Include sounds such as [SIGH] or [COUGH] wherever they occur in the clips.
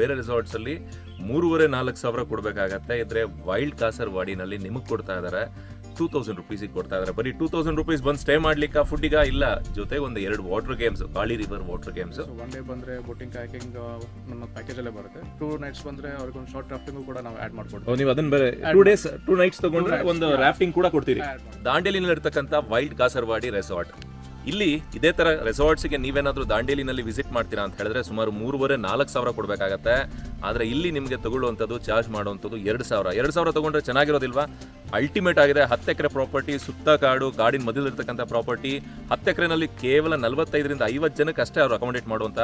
ಬೇರೆ ರೆಸಾರ್ಟ್ಸಲ್ಲಿ ಮೂರುವರೆ ನಾಲ್ಕು ಸಾವಿರ ಕೊಡಬೇಕಾಗತ್ತೆ. ಇದ್ರೆ ವೈಲ್ಡ್ ಕಾಸರ್ವಾಡಿನಲ್ಲಿ ನಿಮಗೆ ಕೊಡ್ತಾ ಇದ್ದಾರೆ ಟೂ ತೌಸಂಡ್ ರುಪೀಸಿಗೆ ಕೊಡ್ತಾ ಇದ್ದಾರೆ ಬರೀ ಟೂ ತೌಸಂಡ್ ರುಪೀಸ್ ಬಂದು ಸ್ಟೇ ಮಾಡ್ಲಿಕ್ಕೆ ಫುಡ್ಡಿಗ ಇಲ್ಲ. ಜೊತೆಗೆ ಒಂದು ಎರಡು ವಾಟರ್ ಗೇಮ್ಸ್ ಗಾಳಿ river water games one day ಬಂದರೆ ಬೋಟಿಂಗ್ ಕಾಯಕಿಂಗ್ ನಮ್ಮ ಪ್ಯಾಕೇಜಲ್ಲೇ ಬರುತ್ತೆ. ಟೂ ನೈಟ್ಸ್ ಬಂದರೆ ಅವ್ರಿಗೆ ಒಂದು ಶಾರ್ಟ್ ರಾಫ್ಟಿಂಗ್ ಕೂಡ ನಾವು ಆ್ಯಡ್ ಮಾಡ್ಕೊಡ್ತೀವಿ ನೀವು ಅದನ್ನ ಬೇರೆ ಟೂ ಡೇಸ್ ಟೂ ನೈಟ್ಸ್ ತಗೊಂಡ್ರೆ ಒಂದು ರಾಫ್ಟಿಂಗ್ ಕೂಡ ಕೊಡ್ತೀರಿ. ದಾಂಡೇಲಿನಲ್ಲಿ ಇರ್ತಕ್ಕಂಥ ವೈಲ್ಡ್ ಕಾಸರ್ವಾಡಿ ರೆಸಾರ್ಟ್ ಇಲ್ಲಿ ಇದೇ ತರ ರೆಸಾರ್ಟ್ಸ್ಗೆ ನೀವೇನಾದ್ರೂ ದಾಂಡೇಲಿನಲ್ಲಿ ವಿಸಿಟ್ ಮಾಡ್ತೀರಾ ಅಂತ ಹೇಳಿದ್ರೆ ಸುಮಾರು ಮೂರುವರೆ, ನಾಲ್ಕು ಸಾವಿರ ಕೊಡಬೇಕಾಗತ್ತೆ. ಆದ್ರೆ ಇಲ್ಲಿ ನಿಮಗೆ ತಗೊಳ್ಳುವಂಥದ್ದು ಚಾರ್ಜ್ ಮಾಡುವಂಥದ್ದು ಎರಡು ಸಾವಿರ. ಎರಡು ಸಾವಿರ ತಗೊಂಡ್ರೆ ಚೆನ್ನಾಗಿರೋದಿಲ್ವಾ? ಅಲ್ಟಿಮೇಟ್ ಆಗಿದೆ. ಹತ್ತು ಎಕರೆ ಪ್ರಾಪರ್ಟಿ ಸುತ್ತ ಕಾಡು, ಕಾಡಿನ ಮಧ್ಯದಲ್ಲಿರ್ತಕ್ಕಂಥ ಪ್ರಾಪರ್ಟಿ ಹತ್ತು ಎಕರೆನಲ್ಲಿ ಕೇವಲ ನಲವತ್ತೈದರಿಂದ ಐವತ್ತು ಜನಕ್ಕೆ ಅಷ್ಟೇ ಅವರು ಅಕಾಮಡೇಟ್ ಮಾಡುವಂಥ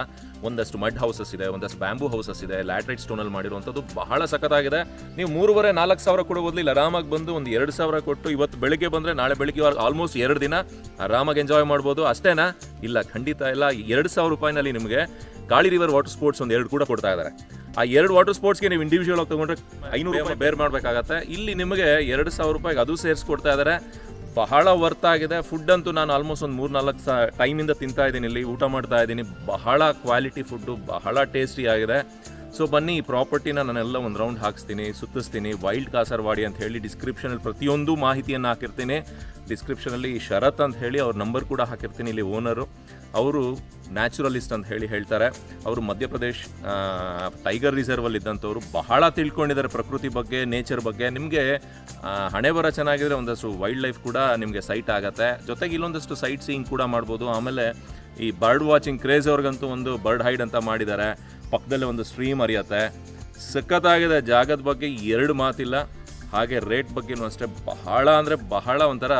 ಒಂದಷ್ಟು ಮಡ್ ಹೌಸಸ್ ಇದೆ, ಒಂದಷ್ಟು ಬ್ಯಾಂಬೂ ಹೌಸಸ್ ಇದೆ ಲ್ಯಾಟ್ರೈಟ್ ಸ್ಟೋನಲ್ಲಿ ಮಾಡಿರುವಂಥದ್ದು ಬಹಳ ಸಖತ್ತಾಗಿದೆ. ನೀವು ಮೂರುವರೆ, ನಾಲ್ಕು ಸಾವಿರ ಕೊಡೋ ಬದಲು ಇಲ್ಲಿ ಆರಾಮಾಗಿ ಬಂದು ಒಂದು ಎರಡು ಸಾವಿರ ಕೊಟ್ಟು ಇವತ್ತು ಬೆಳಿಗ್ಗೆ ಬಂದರೆ ನಾಳೆ ಬೆಳಿಗ್ಗೆ ಆಲ್ಮೋಸ್ಟ್ ಎರಡು ದಿನ ಆರಾಮಾಗಿ ಎಂಜಾಯ್ ಮಾಡ್ಬೋದು. ಅಷ್ಟೇನಾ? ಇಲ್ಲ, ಖಂಡಿತ ಇಲ್ಲ. ಎರಡು ಸಾವಿರ ರೂಪಾಯಿನಲ್ಲಿ ನಿಮಗೆ ಗಾಳಿ ರಿವರ್ ವಾಟರ್ ಸ್ಪೋರ್ಟ್ಸ್ ಒಂದು ಎರಡು ಕೂಡ ಕೊಡ್ತಾ ಇದ್ದಾರೆ. ಆ ಎರಡು ವಾಟರ್ ಸ್ಪೋರ್ಟ್ಸ್ಗೆ ನೀವು ಇಂಡಿವಿಜುವಲ್ ಆಗಿ ತಗೊಂಡ್ರೆ ಐನೂರು ರೂಪಾಯಿ ಬೇರ್ ಮಾಡಬೇಕಾಗತ್ತೆ. ಇಲ್ಲಿ ನಿಮಗೆ ಎರಡು ಸಾವಿರ ರೂಪಾಯಿಗೆ ಅದು ಸೇರಿಸ್ಕೊಡ್ತಾ ಇದ್ದಾರೆ ಬಹಳ ವರ್ತ್ ಆಗಿದೆ. ಫುಡ್ ಅಂತೂ ನಾನು ಆಲ್ಮೋಸ್ಟ್ ಒಂದು ಮೂರು ನಾಲ್ಕು ಸಾ ಟೈಮಿಂದ ತಿಂತಾ ಇದ್ದೀನಿ ಇಲ್ಲಿ. ಊಟ ಮಾಡ್ತಾ ಇದ್ದೀನಿ. ಬಹಳ ಕ್ವಾಲಿಟಿ ಫುಡ್ಡು ಬಹಳ ಟೇಸ್ಟಿ ಆಗಿದೆ. ಸೊ ಬನ್ನಿ, ಈ ಪ್ರಾಪರ್ಟಿನ ನಾನೆಲ್ಲ ಒಂದು ರೌಂಡ್ ಹಾಕಿಸ್ತೀನಿ, ಸುತ್ತಿಸ್ತೀನಿ. ವೈಲ್ಡ್ ಕಾಸರ್ವಾಡಿ ಅಂತ ಹೇಳಿ ಡಿಸ್ಕ್ರಿಪ್ಷನಲ್ಲಿ ಪ್ರತಿಯೊಂದು ಮಾಹಿತಿಯನ್ನು ಹಾಕಿರ್ತೀನಿ. ಡಿಸ್ಕ್ರಿಪ್ಷನಲ್ಲಿ ಶರತ್ ಅಂತ ಹೇಳಿ ಅವ್ರ ನಂಬರ್ ಕೂಡ ಹಾಕಿರ್ತೀನಿ ಇಲ್ಲಿ ಓನರು ಅವರು ನ್ಯಾಚುರಲಿಸ್ಟ್ ಅಂತ ಹೇಳಿ ಹೇಳ್ತಾರೆ. ಅವರು ಮಧ್ಯಪ್ರದೇಶ್ ಟೈಗರ್ ರಿಸರ್ವಲ್ಲಿ ಇದ್ದಂಥವ್ರು. ಬಹಳ ತಿಳ್ಕೊಂಡಿದ್ದಾರೆ ಪ್ರಕೃತಿ ಬಗ್ಗೆ ನೇಚರ್ ಬಗ್ಗೆ. ನಿಮಗೆ ಹಣೆ ಬರ ಚೆನ್ನಾಗಿದ್ರೆ ಒಂದಷ್ಟು ವೈಲ್ಡ್ ಲೈಫ್ ಕೂಡ ನಿಮಗೆ ಸೈಟ್ ಆಗುತ್ತೆ. ಜೊತೆಗೆ ಇಲ್ಲೊಂದಷ್ಟು ಸೈಟ್ ಸೀಯಿಂಗ್ ಕೂಡ ಮಾಡ್ಬೋದು. ಆಮೇಲೆ ಈ ಬರ್ಡ್ ವಾಚಿಂಗ್ ಕ್ರೇಜ್ ಅವ್ರಿಗಂತೂ ಒಂದು ಬರ್ಡ್ ಹೈಡ್ ಅಂತ ಮಾಡಿದ್ದಾರೆ. ಪಕ್ಕದಲ್ಲೇ ಒಂದು ಸ್ಟ್ರೀಮ್ ಹರಿಯತ್ತೆ ಸಖತ್ತಾಗಿದೆ, ಜಾಗದ ಬಗ್ಗೆ ಎರಡು ಮಾತಿಲ್ಲ. ಹಾಗೆ ರೇಟ್ ಬಗ್ಗೆನೂ ಅಷ್ಟೇ ಬಹಳ ಅಂದರೆ ಬಹಳ ಒಂಥರ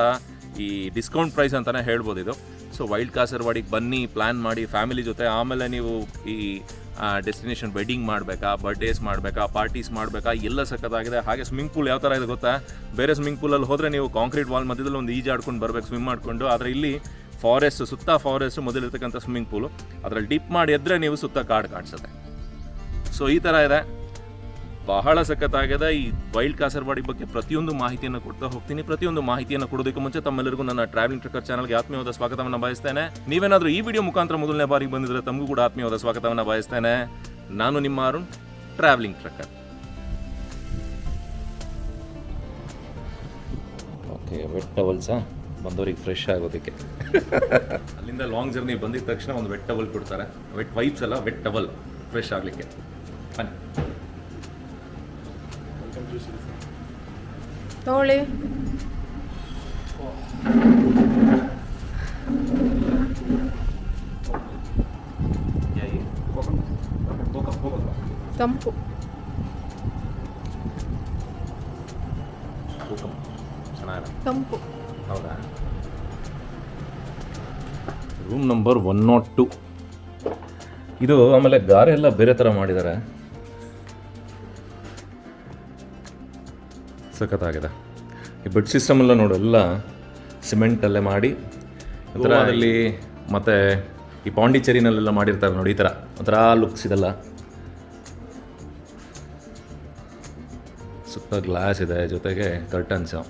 ಈ ಡಿಸ್ಕೌಂಟ್ ಪ್ರೈಸ್ ಅಂತಲೇ ಹೇಳ್ಬೋದು ಇದು. ಸೊ ವೈಲ್ಡ್ ಕಾಸರ್ವಾಡಿಗೆ ಬನ್ನಿ ಪ್ಲ್ಯಾನ್ ಮಾಡಿ ಫ್ಯಾಮಿಲಿ ಜೊತೆ. ಆಮೇಲೆ ನೀವು ಈ ಡೆಸ್ಟಿನೇಷನ್ ವೆಡ್ಡಿಂಗ್ ಮಾಡಬೇಕಾ ಬರ್ಡೇಸ್ ಮಾಡಬೇಕಾ ಪಾರ್ಟೀಸ್ ಮಾಡಬೇಕಾ, ಎಲ್ಲ ಸಕ್ಕತ್ತಾಗಿದೆ ಹಾಗೆ ಸ್ವಿಮ್ಮಿಂಗ್ ಪೂಲ್ ಯಾವ ಥರ ಇದೆ ಗೊತ್ತಾ? ಬೇರೆ ಸ್ವಿಮ್ಮಿಂಗ್ ಪೂಲಲ್ಲಿ ಹೋದರೆ ನೀವು ಕಾಂಕ್ರೀಟ್ ವಾಲ್ ಮಧ್ಯದಲ್ಲಿ ಒಂದು ಈಜಾಡ್ಕೊಂಡು ಬರಬೇಕು ಸ್ವಿಮ್ ಮಾಡಿಕೊಂಡು. ಆದರೆ ಇಲ್ಲಿ ಫಾರೆಸ್ಟ್ ಸುತ್ತ ಫಾರೆಸ್ಟ್ ಮೊದಲಿರ್ತಕ್ಕಂಥ ಸ್ವಿಮ್ಮಿಂಗ್ ಪೂಲು ಅದರಲ್ಲಿ ಡಿಪ್ ಮಾಡಿ ಎದ್ರೆ ನೀವು ಸುತ್ತ ಕಾಡು ಕಾಣಿಸುತ್ತೆ ಸೊ ಈ ಥರ ಇದೆ. ಬಹಳ ಸಖತ್ತಾಗಿದೆ. ಈ ವೈಲ್ಡ್ ಕಾಸರ್ವಾಡಿ ಬಗ್ಗೆ ಪ್ರತಿಯೊಂದು ಮಾಹಿತಿಯನ್ನು ಕೊಡ್ತಾ ಹೋಗ್ತೀನಿ. ಪ್ರತಿಯೊಂದು ಮಾಹಿತಿಯನ್ನು ಕೊಡೋದಕ್ಕೆ ಮುಂಚೆ ತಮ್ಮೆಲ್ಲರಿಗೂ ನನ್ನ ಟ್ರಾವೆಲಿಂಗ್ ಟ್ರಕ್ಕರ್ ಚಾನಲ್ಗೆ ಆತ್ಮೀಯವಾದ ಸ್ವಾಗತವನ್ನು ಬಯಸ್ತೇನೆ. ನೀವೇನಾದರೂ ಈ ವಿಡಿಯೋ ಮುಖಾಂತರ ಮೊದಲನೇ ಬಾರಿಗೆ ಬಂದಿದ್ರೆ ತಮಗೂ ಕೂಡ ಆತ್ಮೀಯವಾದ ಸ್ವಾಗತವನ್ನು ಬಯಸ್ತೇನೆ. ನಾನು ನಿಮ್ಮ Arun traveling trucker okay wet ಟವಲ್ಸಾ ಬಂದವರಿಗೆ ಫ್ರೆಶ್ ಆಗೋದಕ್ಕೆ. [LAUGHS] ಅಲ್ಲಿಂದ ಲಾಂಗ್ ಜರ್ನಿ ಬಂದಿದ ತಕ್ಷಣ ಒಂದು ವೆಟ್ ಟವಲ್ ಕೊಡ್ತಾರೆ. ವೆಟ್ ವೈಪ್ಸ್ ಅಲ್ಲ ವೆಟ್ ಟವಲ್ ಫ್ರೆಶ್ ಆಗಲಿಕ್ಕೆ. ಬನ್ನಿ. ತಗೊಳ್ಳಿ. ತಂಪು. ಚೆನ್ನಾಗಿದೆ. ತಂಪು. ನಂಬರ್ ಒನ್ ನಾಟ್ ಟು ಇದು ಆಮೇಲೆ ಗಾರೆ ಎಲ್ಲ ಬೇರೆ ಥರ ಮಾಡಿದ್ದಾರೆ. ಸಖತ್ತಾಗಿದೆ. ಈ ಬೆಡ್ ಸಿಸ್ಟಮ್ ಎಲ್ಲ ನೋಡು ಎಲ್ಲ ಸಿಮೆಂಟಲ್ಲೇ ಮಾಡಿ ಒಂಥರ ಅಲ್ಲಿ ಮತ್ತು ಈ ಪಾಂಡಿಚೇರಿನಲ್ಲೆಲ್ಲ ಮಾಡಿರ್ತಾರೆ ನೋಡಿ ಈ ಥರ ಒಂಥರ ಲುಕ್ಸ್ ಇದೆಲ್ಲ. ಸುತ್ತ ಗ್ಲಾಸ್ ಇದೆ ಜೊತೆಗೆ ಕರ್ಟನ್ಸು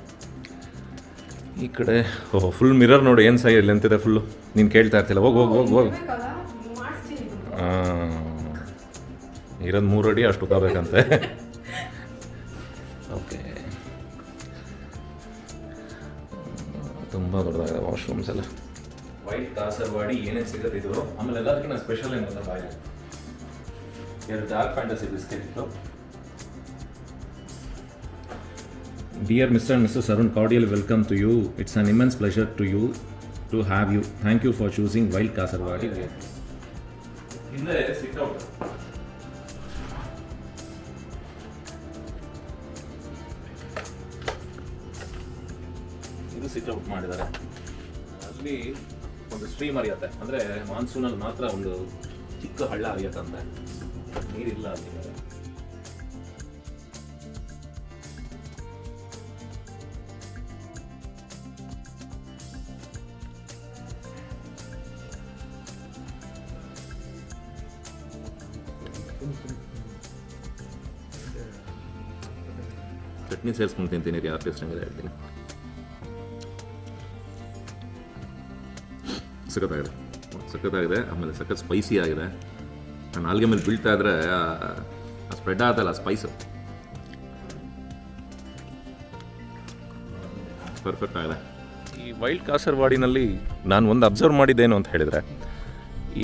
ಈ ಕಡೆ, ಓಹ್ ಫುಲ್ ಮಿರರ್ ನೋಡಿ ಏನು ಸೈ ಲೆಂತ್ ಇದೆ ಫುಲ್ಲು ನೀನು ಕೇಳ್ತಾ ಇರ್ತಿಲ್ಲ ಹೋಗಿ ಹೋಗಿ ಹೋಗಿ ಹೋಗಿ. ಇರೋದು ಮೂರು ಅಡಿ ಅಷ್ಟು ಕಬೇಕಂತೆ ಓಕೆ [LAUGHS] ತುಂಬ ದೊಡ್ಡದಾಗಿದೆ ವಾಶ್ರೂಮ್ಸ್ ಎಲ್ಲ. ವೈಟ್ ಕಾಸರವಾಡಿ ಏನೇನು ಸಿಗುತ್ತೆ ಇದು? ಆಮೇಲೆ ಎಲ್ಲದಕ್ಕಿಂತ ಸ್ಪೆಷಲ್ ಏನು ಗೊತ್ತಾ ಬಾಯಿ ಎರಡು ಡಾರ್ಕ್ ಫ್ಯಾಂಟಸಿ ಬಿಸ್ಕೆಟ್ ಇತ್ತು. Dear mister and Mrs. Arun, cordial welcome to you. It's an immense pleasure to you to have you. Thank you for choosing Wild Kasarwadi. ಹಿಂದೆ ಸಿಟ್ ಔಟ್ ಇದು ಸಿಟ್ ಔಟ್ ಮಾಡಿದ್ದಾರೆ ಅಲ್ಲಿ ಒಂದು ಸ್ಟ್ರೀಮ್ ಹರಿಯತ್ತೆ ಅಂದ್ರೆ ಮಾನ್ಸೂನಲ್ಲಿ ಮಾತ್ರ ಒಂದು ಚಿಕ್ಕ ಹಳ್ಳ ಹರಿಯತ್ತಂತೆ ನೀರಿಲ್ಲ ಅಲ್ಲಿ ಚಟ್ನಿ ಸೇರಿಸ್ಕೊಂಡು ತಿಂತೀನಿ ರೀ ಹಂಗೆ ಹೇಳ್ತೀನಿ. ಸಖತ್ತಾಗಿದೆ. ಸಖತ್ತಾಗಿದೆ, ಆಮೇಲೆ ಸಖತ್ ಸ್ಪೈಸಿ ಆಗಿದೆ. ನಾಲ್ಗೆ ಮೇಲೆ ಬೀಳ್ತಾ ಇದ್ರೆ ಸ್ಪ್ರೆಡ್ ಆಗತ್ತಲ್ಲ ಸ್ಪೈಸು ಪರ್ಫೆಕ್ಟ್ ಆಗಿದೆ. ಈ ವೈಲ್ಡ್ ಕಾಸರ್ವಾಡಿನಲ್ಲಿ ನಾನು ಒಂದು ಅಬ್ಸರ್ವ್ ಮಾಡಿದ್ದೇನು ಅಂತ ಹೇಳಿದರೆ,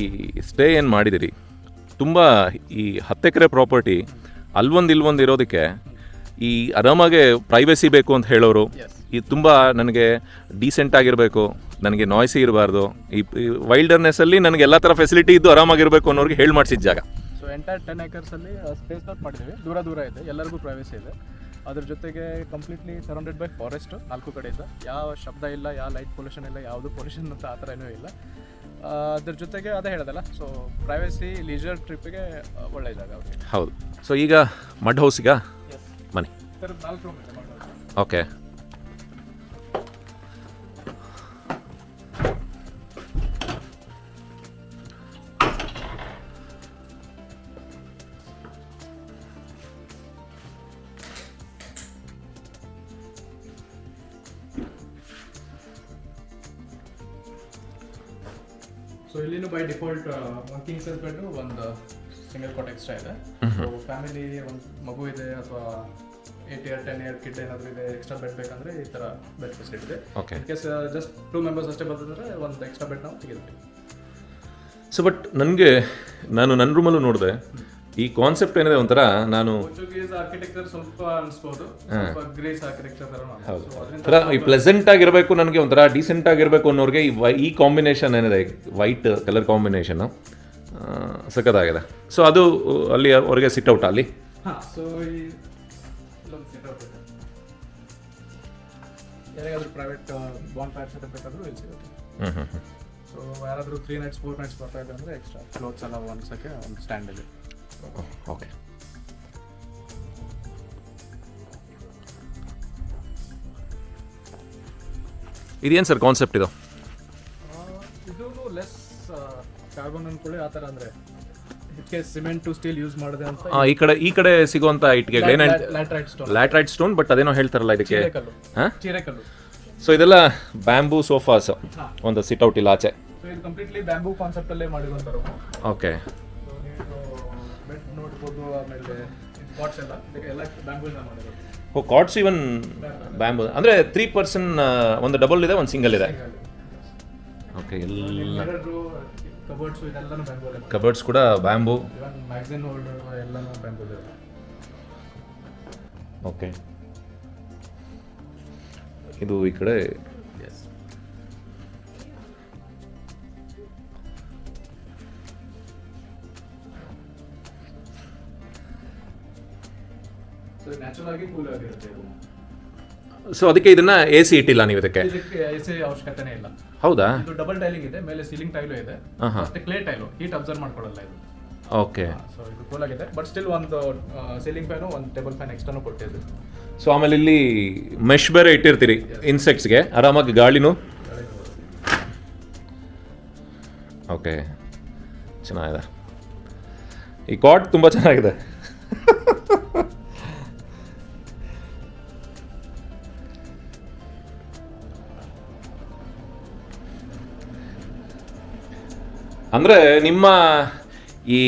ಈ ಸ್ಟೇ ಏನು ಮಾಡಿದಿರಿ, ತುಂಬ ಈ ಹತ್ತು ಎಕರೆ ಪ್ರಾಪರ್ಟಿ ಅಲ್ಲೊಂದು ಇಲ್ಲೊಂದು ಇರೋದಕ್ಕೆ ಈ ಆರಾಮಾಗೆ ಪ್ರೈವಸಿ ಬೇಕು ಅಂತ ಹೇಳೋರು ಈ ತುಂಬ ನನಗೆ ಡೀಸೆಂಟ್ ಆಗಿರಬೇಕು ನನಗೆ ನಾಯ್ಸಿ ಇರಬಾರ್ದು ಈ ವೈಲ್ಡರ್ನೆಸ್ಸಲ್ಲಿ ನನಗೆ ಎಲ್ಲ ಥರ ಫೆಸಿಲಿಟಿ ಇದ್ದು ಆರಾಮಾಗಿರಬೇಕು ಅನ್ನೋರಿಗೆ ಹೇಳಿ ಮಾಡಿಸಿದ ಜಾಗ. ಸೊ ಎಂಟೈರ್ ಟೆನ್ ಏಕರ್ಸಲ್ಲಿ ಸ್ಪೇಸ್ ಔಟ್ ಮಾಡಿದ್ದೀವಿ. ದೂರ ದೂರ ಇದೆ ಎಲ್ಲರಿಗೂ ಪ್ರೈವಸಿ ಇದೆ. ಅದ್ರ ಜೊತೆಗೆ ಕಂಪ್ಲೀಟ್ಲಿ ಸರೌಂಡೆಡ್ ಬೈ ಫಾರೆಸ್ಟ್ ನಾಲ್ಕು ಕಡೆಯಿಂದ ಯಾವ ಶಬ್ದ ಇಲ್ಲ ಯಾವ ಲೈಟ್ ಪೊಲ್ಯೂಷನ್ ಇಲ್ಲ ಯಾವುದು ಪೊಲ್ಯೂಷನ್ ಅಂತ ಆ ಥರ ಏನೂ ಇಲ್ಲ. ಅದ್ರ ಜೊತೆಗೆ ಅದೇ ಹೇಳೋದಲ್ಲ ಸೊ ಪ್ರೈವಸಿ ಲೀಜರ್ ಟ್ರಿಪ್ಪಿಗೆ ಒಳ್ಳೆಯ ಜಾಗ ಹೌದು. ಸೊ ಈಗ ಮಡ್ ಹೌಸಿಗ ರೂಮ್ ಓಕೆ. ಸೊ ಇಲ್ಲಿನೂ ಬೈ ಡಿಫಾಲ್ಟ್ ಒಂದು ಕಿಂಗ್ ಸೈಜ್ ಒಂದು ಸಿಂಗಲ್ ಕಾಟ್ ಎಕ್ಸ್ಟ್ರಾ ಇದೆ. ಫ್ಯಾಮಿಲಿ ಒಂದು ಮಗು ಇದೆ ಅಥವಾ eight year ten year kid ಏನಾದರೂ ಇದೆ ಎಕ್ಸ್ಟ್ರಾ ಬೆಡ್ ಬೇಕಂದ್ರೆ ಈ ಥರ ಬೆಡ್ ಫೆಸಿಲಿಟಿ ಇದೆ. In case just two members ಅಷ್ಟೇ ಬಂದಿದ್ರೆ ಒಂದು ಎಕ್ಸ್ಟ್ರಾ ಬೆಡ್ ನಾವು ತೆಗೆದುತೀವಿ ಸೊ ಬಟ್ ನನಗೆ ನಾನು ನನ್ನ ರೂಮಲ್ಲೂ ನೋಡಿದೆ. ಈ ಕಾನ್ಸೆಪ್ಟ್ ಏನಿದೆ ಒಂಥರ ನಾನು ಆರ್ಕಿಟೆಕ್ಚರ್ ಸ್ವಲ್ಪ ಅನಿಸ್ಬೋದು. ಗ್ರೇಸ್ ಆರ್ಕಿಟೆಕ್ಚರ್ ಈ ಪ್ಲೆಸೆಂಟ್ ಆಗಿರಬೇಕು ನನಗೆ ಒಂಥರ ಡೀಸೆಂಟ್ ಆಗಿರಬೇಕು ಅನ್ನೋರಿಗೆ ಈ ಈ ಕಾಂಬಿನೇಷನ್ ಏನಿದೆ? ವೈಟ್ ಕಲರ್ ಕಾಂಬಿನೇಷನ್ನು ಸಖತ್ತಾಗಿದೆ. ಸೊ ಅದು ಅಲ್ಲಿ ಅವ್ರಿಗೆ ಸಿಟ್ ಔಟ್ ಅಲ್ಲಿ. ಸೊ ಯಾರಿಗಾದ್ರೂ ಪ್ರೈವೇಟ್ ಬಾಂಡ್ ಫೈರ್ ಸೆಟಪ್ ಬೇಕಾದರೂ ಇಲ್ಲಿ ಸಿಗುತ್ತೆ. ಸೊ ಯಾರಾದರೂ ತ್ರೀ ನೈಟ್ಸ್ ಫೋರ್ ನೈಟ್ಸ್ ಬರ್ತಾ ಇದೆ ಅಂದರೆ ಎಕ್ಸ್ಟ್ರಾ ಕ್ಲೋತ್ಸ್ ಎಲ್ಲ ಒಣಸಕ್ಕೆ ಒಂದು ಸ್ಟ್ಯಾಂಡಲ್ಲಿ ಓಕೆ ಇದೇನು ಸರ್ ಕಾನ್ಸೆಪ್ಟ್ ಇದು? ಕಾರ್ಬನ್ ಅನ್ಕೊಳ್ಳಿ ಆ ಥರ ಅಂದರೆ ಇದಕ್ಕೆ ಸಿಮೆಂಟ್ ಟು ಸ್ಟೀಲ್ ಯೂಸ್ ಮಾಡಿದೆ ಅಂತ ಆ, ಈ ಕಡೆ ಈ ಕಡೆ ಸಿಗುವಂಥ ಇಟ್ಟಿಗೆ ಏನೇನು? Laterite stone laterite stone but ಅದೇನೋ ಹೇಳ್ತಾರಲ್ಲ ಇದಕ್ಕೆ? ಚಿರೆಕಲ್ಲು. ಹಾಂ? ಚಿರೆಕಲ್ಲು. ಸೊ ಇದೆಲ್ಲ ಬ್ಯಾಂಬೂ ಸೋಫಾಸ್ ಒಂದು ಸಿಟ್ ಔಟ್ ಇಲ್ಲ ಆಚೆ. ಸೊ ಇದು ಕಂಪ್ಲೀಟ್ಲಿ ಬ್ಯಾಂಬೂ ಕಾನ್ಸೆಪ್ಟಲ್ಲೇ ಮಾಡಿರುವಂಥವ್ರು ಓಕೆ ಸೊ ನೀವು ಬೆಡ್ ನೋಡ್ಬೋದು ಆಮೇಲೆ ಪಾಟ್ಸ್ ಎಲ್ಲ. ಇದಕ್ಕೆ ಎಲ್ಲ ಬ್ಯಾಂಬೂಯಿಂದ ಮಾಡಿರೋದು. ಓ ಕಾಟ್ಸ್ ಇವನ್ ಬ್ಯಾಂಬೂ ಅಂದ್ರೆ ತ್ರೀ ಪರ್ಸನ್ ಒಂದು ಡಬಲ್ ಇದೆ ಒಂದು ಸಿಂಗಲ್ ಇದೆ? ಓಕೆ ಎಲ್ಲ. ಮಿರರು ಕಬೋರ್ಡ್ಸು ಇದೆಲ್ಲನೂ ಬ್ಯಾಂಬೂಲೆ ಕಬರ್ಡ್ಸ್ ಕೂಡ ಬ್ಯಾಂಬೂ ಇವನ್ ಮ್ಯಾಗ್ಝಿನ್ ಹೋಲ್ಡರ್ ಎಲ್ಲನೂ ಬ್ಯಾಂಬೂಲೆ ಓಕೆ ಇದು ಈ ಕಡೆ ಎಸ್ ಸೊ ನ್ಯಾಚುರಲ್ ಆಗಿ ಕೂಲ್ ಆಗಿರುತ್ತೆ ಇದು. ಸೊ ಅದಕ್ಕೆ ಇದನ್ನ ಎ ಸಿ ಇಟ್ಟಿಲ್ಲ ನೀವು ಇದಕ್ಕೆ? ಇದಕ್ಕೆ ಎ ಸಿ ಅವಶ್ಯಕತೆನೇ ಇಲ್ಲ. ಹೌದಾ? ಇದು ಡಬಲ್ ಟೈಲಿಂಗ್ ಇದೆ ಮೇಲೆ ಸೀಲಿಂಗ್ ಟೈಲು ಇದೆ ಆಹಾ. ಮತ್ತೆ ಕ್ಲೇ ಟೈಲು ಹೀಟ್ ಅಬ್ಸರ್ವ್ ಮಾಡ್ಕೊಳ್ಳಲ್ಲ ಇದು. ಓಕೆ. ಸೊ ಇದು ಕೂಲ್ ಆಗಿದೆ. ಬಟ್ ಸ್ಟಿಲ್ ಒಂದು ಸೀಲಿಂಗ್ ಫ್ಯಾನು ಒಂದು ಟೇಬಲ್ ಫ್ಯಾನ್ ಎಕ್ಸ್ಟ್ರಾನು ಕೊಟ್ಟಿದ್ದು. ಸೊ ಆಮೇಲೆ ಇಲ್ಲಿ ಮೆಶ್ ಬೇರೆ ಇಟ್ಟಿರ್ತೀರಿ ಇನ್ಸೆಕ್ಟ್ಸ್ಗೆ ಆರಾಮಾಗಿ ಗಾಳಿನೂ? ಓಕೆ. ಚೆನ್ನಾಗಿದೆ. ಈ ಕಾಟ್ ತುಂಬ ಚೆನ್ನಾಗಿದೆ. [LAUGHS] ಅಂದರೆ ನಿಮ್ಮ ಈ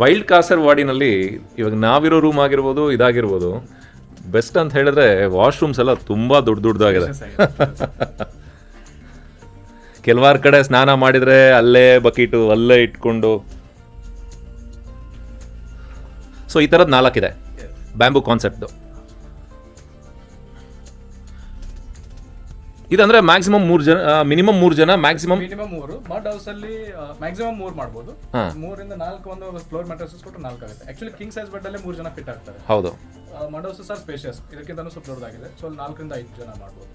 ವೈಲ್ಡ್ ಕಾಸರ್ವಾಡಿನಲ್ಲಿ ಇವಾಗ ನಾವಿರೋ ರೂಮ್ ಆಗಿರ್ಬೋದು ಇದಾಗಿರ್ಬೋದು ಬೆಸ್ಟ್ ಅಂತ ಹೇಳಿದ್ರೆ ವಾಶ್ರೂಮ್ಸ್ ಎಲ್ಲ ತುಂಬ ದೊಡ್ಡ ದೊಡ್ಡದಾಗಿದೆ [LAUGHS] ಕೆಲವಾರು ಕಡೆ ಸ್ನಾನ ಮಾಡಿದರೆ ಅಲ್ಲೇ ಬಕೀಟು ಅಲ್ಲೇ ಇಟ್ಕೊಂಡು. ಸೊ ಈ ಥರದ್ದು ನಾಲ್ಕಿದೆ. ಬ್ಯಾಂಬು ಕಾನ್ಸೆಪ್ಟ್ದು ಇದಂದ್ರೆ ಮ್ಯಾಕ್ಸಿಮಮ್ ಮೂರು ಜನ ಮಿನಿಮಮ್ ಮೂರು ಜನ ಮ್ಯಾಕ್ಸಿಮಮ್ ಮಿನಿಮಮ್ ಮೂರು. ಮಡ್ ಹೌಸ್ ಅಲ್ಲಿ ಮ್ಯಾಕ್ಸಿಮಮ್ ಮೂರು ಮಾಡ್ಬೋದು. ಹಾ. ಮೂರಿಂದ ನಾಲ್ಕು ಒಂದು ಫ್ಲೋರ್ ಮ್ಯಾಟ್ರಸಸ್ ಕೊಟ್ಟು ನಾಲ್ಕು ಆಗುತ್ತೆ. ಆಕ್ಚುಲಿ ಕಿಂಗ್ ಸೈಜ್ ಬೆಡ್ ಅಲ್ಲಿ ಮೂರು ಜನ ಫಿಟ್ ಆಗ್ತಾರೆ. ಹೌದು. ಮಡ್ ಹೌಸ್ ಸರ್ ಸ್ಪೇಷಿಯಸ್ ಇದಕ್ಕಿಂತ ಸ್ವಲ್ಪ ದೊಡ್ಡದಾಗಿದೆ. ಸೊ ಅಲ್ಲಿ ನಾಲ್ಕರಿಂದ ಐದು ಜನ ಮಾಡ್ಬೋದು.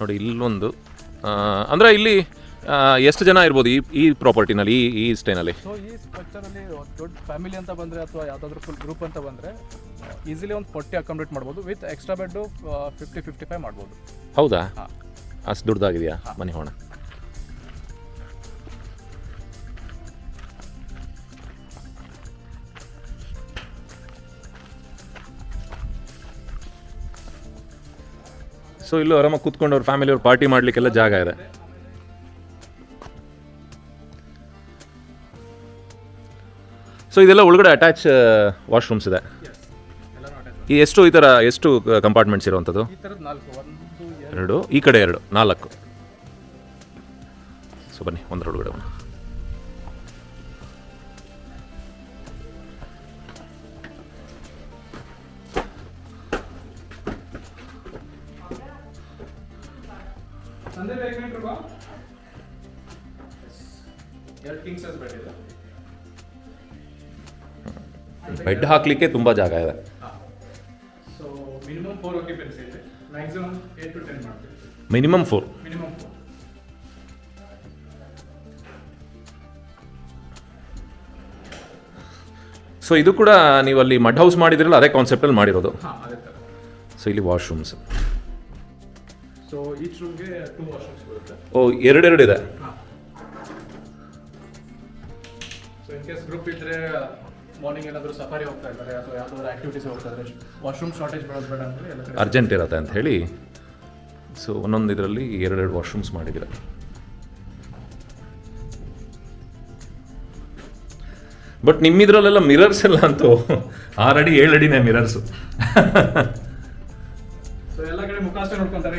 ನೋಡಿ ಇಲ್ಲೊಂದು ಆ, ಅಂದ್ರೆ ಇಲ್ಲಿ ಎಷ್ಟು ಜನ ಇರ್ಬೋದು ಈ ಈ ಪ್ರಾಪರ್ಟಿನಲ್ಲಿ ಈ ಈ ಸ್ಟೇನಲ್ಲಿ ಸೊ ಈ ಸ್ಟ್ರಕ್ಚರಲ್ಲಿ ದೊಡ್ಡ ಫ್ಯಾಮಿಲಿ ಅಂತ ಬಂದರೆ ಅಥವಾ ಯಾವುದಾದ್ರೂ ಫುಲ್ ಗ್ರೂಪ್ ಅಂತ ಬಂದರೆ ಈಸಿಲಿ ಒಂದು ಫೋರ್ಟಿ ಅಕಾಮಡೇಟ್ ಮಾಡ್ಬೋದು. With extra bed fifty fifty five ಮಾಡ್ಬೋದು. ಹೌದಾ? ಹಾ. ಅಷ್ಟು ದೊಡ್ಡದಾಗಿದೆಯಾ ಮನೆ ಹೋಣ. ಸೊ ಇಲ್ಲೂ ಆರಾಮಾಗಿ ಕೂತ್ಕೊಂಡು ಅವ್ರ ಫ್ಯಾಮಿಲಿ ಅವ್ರ ಪಾರ್ಟಿ ಮಾಡಲಿಕ್ಕೆಲ್ಲ ಜಾಗ ಇದೆ. ಸೊ ಇದೆಲ್ಲ ಒಳಗಡೆ ಅಟ್ಯಾಚ್ ವಾಶ್ರೂಮ್ಸ್ ಇದೆ. ಅಟ್ಯಾಚ್ ಈ ಎಷ್ಟು, ಈ ಥರ ಎಷ್ಟು ಕಂಪಾರ್ಟ್ಮೆಂಟ್ಸ್ ಇರುವಂಥದ್ದು? ನಾಲ್ಕು ಒಂದು ಎರಡು, ಈ ಕಡೆ ಎರಡು, ನಾಲ್ಕು. ಸೊ ಬನ್ನಿ ಒಂದರೊಳಗಡೆ ಒಂದು ಬೆಡ್ ಹಾಕಲಿಕ್ಕೆ ತುಂಬಾ ಜಾಗ ಇದೆ. ಸೊ ಮಿನಿಮಮ್ ಫೋರ್ ಸೊ ಇದು. ಕೂಡ ನೀವು ಅಲ್ಲಿ ಮಡ್ ಹೌಸ್ ಮಾಡಿದ್ರಲ್ಲ ಅದೇ ಕಾನ್ಸೆಪ್ಟ್ ಅಲ್ಲಿ ಮಾಡಿರೋದು. ಸೊ ಇಲ್ಲಿ ವಾಶ್ರೂಮ್ಸ್ ಸೊ ಈಚ್ ರೂಮ್ಗೆ ಟೂ ವಾಶ್ರೂಮ್ಸ್ ಬರುತ್ತೆ. ಓ ಎರಡೆರಡು ಇದೆ. ಏನಾದರೂ ಸಫಾರಿ ಹೋಗ್ತಾ ಇದ್ದಾರೆ ಅಥವಾ ಯಾವುದಾದ್ರು ಆಕ್ಟಿವಿಟೀಸ್ ಹೋಗ್ತಾ ಇದ್ದಾರೆ ವಾಶ್ರೂಮ್ ಶಾರ್ಟೇಜ್ ಬರೋದು ಬೇಡ ಅಂದರೆ ಎಲ್ಲ ಕಡೆ ಅರ್ಜೆಂಟ್ ಇರತ್ತೆ ಅಂತ ಹೇಳಿ. ಸೊ ಒಂದೊಂದು ಇದರಲ್ಲಿ ಎರಡೆರಡು ವಾಶ್ರೂಮ್ಸ್ ಮಾಡಿದ್ದೀರ. ಬಟ್ ನಿಮ್ಮಿದ್ರಲ್ಲೆಲ್ಲ ಮಿರರ್ಸ್ ಎಲ್ಲ ಅಂತೂ ಆರು ಅಡಿ ಏಳು ಅಡಿನೇ ಮಿರರ್ಸ್ ಎಲ್ಲ ಕಡೆ ಮುಖಾಸ್ತೆ ನೋಡ್ಕೊಂತಾರೆ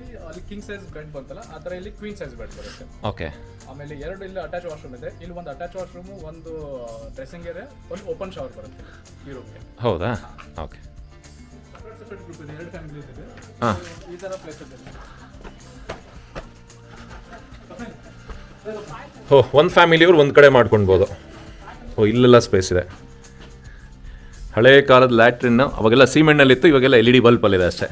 ಈ ಅಲ್ಲಿ ಕಿಂಗ್ ಸೈಜ್ ಬೆಡ್ ಬಂತಲ್ಲ ಆ ತರ ಇಲ್ಲಿ ಕ್ವೀನ್ ಸೈಜ್ ಬೆಡ್ ಬರುತ್ತೆ. ಓಕೆ ಆಮೇಲೆ ಎರಡು ಇಲ್ಲಿ ಅಟ್ಯಾಚ್ ವಾಶ್ರೂಮ್ ಇದೆ. ಇಲ್ಲಿ ಒಂದು ಅಟ್ಯಾಚ್ ವಾಶ್ರೂಮ್ ಒಂದು ಡ್ರೆಸ್ಸಿಂಗ್ ಇದೆ ಒಂದು ಓಪನ್ ಶವರ್ ಬರುತ್ತೆ ಈ ರೂಮ್ಗೆ ಹೌದಾ? ಓಕೆ ಗ್ರೂಪ್ ಇದೆ ಎರಡು ಫ್ಯಾಮಿಲೀಸ್ ಇದೆ. ಹಾ. ಈ ಥರ ಪ್ಲೇಸ್ ಇದೆ. ಓ ಒಂದು ಫ್ಯಾಮಿಲಿಯವ್ರು ಒಂದು ಕಡೆ ಮಾಡ್ಕೊಳ್ಬೋದು ಓ ಇಲ್ಲೆಲ್ಲ ಸ್ಪೇಸ್ ಇದೆ. ಹಳೆ ಕಾಲದ ಲ್ಯಾಟ್ರಿನ್ ಅವಾಗೆಲ್ಲ ಸಿಮೆಂಟ್ನಲ್ಲಿತ್ತು ಇವಾಗೆಲ್ಲ ಎಲ್ ಇ ಡಿ ಬಲ್ಬಲ್ಲಿದೆ ಅಷ್ಟೇ.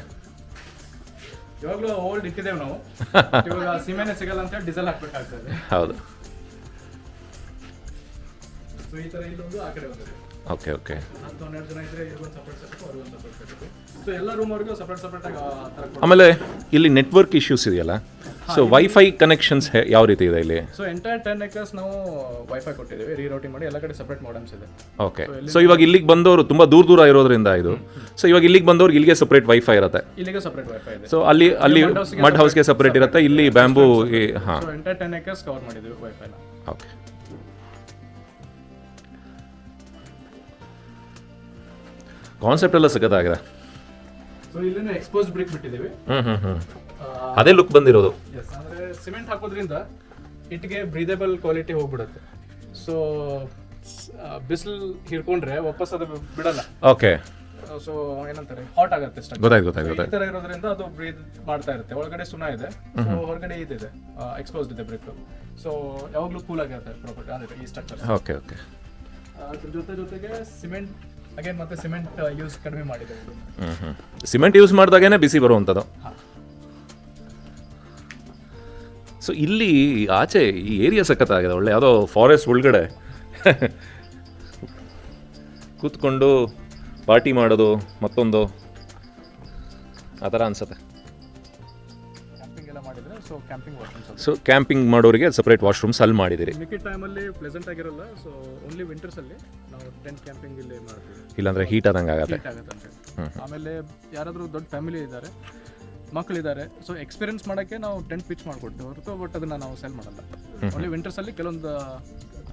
ಇಟ್ಟಿದ್ದೇವೆ ನಾವು. [LAUGHS] ಇವಾಗ ಸೀಮೆನೆ ಸಿಗಲ್ಲ ಅಂತ ಡೀಸೆಲ್ ಹಾಕ್ಬೇಕಾಗ್ತದೆ. ಹೌದು. ಸೊ ಈ ತರ ಇಲ್ಲೊಂದು ಆ ಕಡೆ ಒಂದಿದೆ ಓಕೆ ಓಕೆ ಹತ್ತು ಹನ್ನೆರಡು ಜನ ಇದ್ರೆ ಇವ್ರಿಗೊಂದು ಸಪರೇಟ್ ಸೆಟಪ್ ಅವ್ರಿಗೊಂದು ಸಪರೇಟ್ ಸೆಟಪ್ ಸೊ ಎಲ್ಲ ರೂಮ್ ಅವ್ರಿಗೂ ಸಪರೇಟ್ ಸಪರೇಟ್ ಆಗಿ ಆ ಥರ ಆಮೇಲೆ ಇಲ್ಲಿ ನೆಟ್ವರ್ಕ್ ಇಶ್ಯೂಸ್ ಇದೆಯಲ್ಲ? ಸೊ ವೈಫೈ ಕನೆಕ್ಷನ್ಸ್ ಯಾವ ರೀತಿ ಇದೆ ಇಲ್ಲಿ? ಸೊ ಎಂಟೈರ್ ಟೆನ್ ಎಕರ್ಸ್ ನಾವು ವೈಫೈ ಕೊಟ್ಟಿದ್ದೀವಿ ರೀರೌಟಿಂಗ್ ಮಾಡಿ ಎಲ್ಲ ಕಡೆ ಸಪ್ರೇಟ್ ಮಾಡಮ್ಸ್ ಇದೆ. ಓಕೆ ಸೊ ಇವಾಗ ಇಲ್ಲಿಗೆ ಬಂದವರು ತುಂಬ ದೂರ ದೂರ ಇರೋದ್ರಿಂದ ಇದು. ಸೊ ಇವಾಗ ಇಲ್ಲಿಗೆ ಬಂದವ್ರಿಗೆ ಇಲ್ಲಿಗೆ ಸಪ್ರೇಟ್ ವೈಫೈ ಇರುತ್ತೆ. ಇಲ್ಲಿಗೆ ಸಪ್ರೇಟ್ ವೈಫೈ ಇದೆ. ಸೊ ಅಲ್ಲಿ ಅಲ್ಲಿ ಮಡ್ ಹೌಸ್ಗೆ ಸಪ್ರೇಟ್ ಇರುತ್ತೆ ಇಲ್ಲಿ ಬ್ಯಾಂಬೂ ಹಾಂ. ಎಂಟೈರ್ ಟೆನ್ ಎಕರ್ಸ್ ಕವರ್ ಮಾಡಿದ್ದೀವಿ ವೈಫೈನ ಓಕೆ ಕಾನ್ಸೆಪ್ಟ್ ಎಲ್ಲ ಸಖತ್ತಾಗಿದೆ. ಸೊ ಇಲ್ಲಿಂದ ಎಕ್ಸ್ಪೋಸ್ ಬ್ರೇಕ್ ಬಿಟ್ಟಿದ್ದೀವಿ. ಹ್ಞೂ ಹ್ಞೂ ಹ್ಞೂ ಅದೇ ಲುಕ್ ಬಂದಿರೋದು. ಎಸ್ ಅಂದ್ರೆ ಸಿಮೆಂಟ್ ಹಾಕೋದ್ರಿಂದ ಇಟ್ಗೆ ಬ್ರೀದೇಬಲ್ ಕ್ವಾಲಿಟಿ ಹೋಗ್ಬಿಡುತ್ತೆ. ಸೊ ಬಿಸಿಲು ಹಿಡ್ಕೊಂಡ್ರೆ ವಾಪಸ್ ಅದು ಬಿಡಲ್ಲ. ಓಕೆ ಸೊ ಏನಂತಾರೆ ಹಾಟ್ ಆಗುತ್ತೆ. ಗೊತ್ತಾಯ್ತು ಗೊತ್ತಾಯ್ತು ಈ ತರ ಇರೋದ್ರಿಂದ ಅದು ಬ್ರೀದ್ ಮಾಡ್ತಾ ಇರುತ್ತೆ. ಒಳಗಡೆ ಸುಣ್ಣ ಇದೆ. ಸೊ ಹೊರಗಡೆ ಇದಿದೆ ಎಕ್ಸ್ಪೋಸ್ಡ್ ಇದೆ ಬ್ರೇಕ್ ಸೊ ಯಾವಾಗಲೂ ಕೂಲ್ ಆಗಿರುತ್ತೆ ಪ್ರಾಪರ್ಟಿ ಅದೇ ಈ ಸ್ಟ್ರಕ್ಚರ್ ಓಕೆ ಓಕೆ ಅದ್ರ ಜೊತೆ ಜೊತೆಗೆ ಸಿಮೆಂಟ್ ಅಗೇನ್ ಮತ್ತೆ ಸಿಮೆಂಟ್ ಯೂಸ್ ಕಡಿಮೆ ಮಾಡಿದೆ. ಸಿಮೆಂಟ್ ಯೂಸ್ ಮಾಡಿದಾಗೇನೆ ಬಿಸಿ ಬರುವಂಥದ್ದು. ಸೊ ಇಲ್ಲಿ ಆಚೆ ಈ ಏರಿಯಾ ಸಖತ್ತಾಗಿದೆ ಒಳ್ಳೆ ಯಾವುದೋ ಫಾರೆಸ್ಟ್ ಒಳಗಡೆ ಕೂತ್ಕೊಂಡು ಪಾರ್ಟಿ ಮಾಡೋದು ಮತ್ತೊಂದು. ಆ ಥರ ಅನಿಸುತ್ತೆ. ಕ್ಯಾಂಪಿಂಗ್ ಎಲ್ಲ ಮಾಡಿದ್ರೆ so camping washrooms so camping ಮಾಡೋರಿಗೆ ಸಪ್ರೇಟ್ ವಾಶ್ರೂಮ್ಸ್ ಅಲ್ಲಿ ಮಾಡಿದಿರಿ. ಇಲ್ಲಾಂದ್ರೆ ಟೈಮಲ್ಲಿ ಪ್ಲೆಸೆಂಟ್ ಆಗಿರಲ್ಲ ಸೊ ಓನ್ಲಿ ವಿಂಟರ್ಸ್ ಅಲ್ಲಿ ನಾವು ಟೆಂಟ್ ಕ್ಯಾಂಪಿಂಗ್ ಇಲ್ಲಿ ಮಾಡ್ತೀವಿ. ಇಲ್ಲಾಂದರೆ ಹೀಟ್ ಆದಂಗೆ ಆಗುತ್ತೆ. ಆಮೇಲೆ ಯಾರಾದರೂ ದೊಡ್ಡ ಫ್ಯಾಮಿಲಿ ಇದ್ದಾರೆ ಮಕ್ಕಳಿದ್ದಾರೆ. ಸೊ ಎಕ್ಸ್ಪೀರಿಯನ್ಸ್ ಮಾಡೋಕ್ಕೆ ನಾವು ಟೆಂಟ್ ಪಿಚ್ ಮಾಡ್ಕೊಡ್ತೀವಿ ಹೊರತು ಬಟ್ ಅದನ್ನ ನಾವು ಸೆಲ್ ಮಾಡಲ್ಲ. ಓನ್ಲಿ ವಿಂಟರ್ಸಲ್ಲಿ ಕೆಲವೊಂದು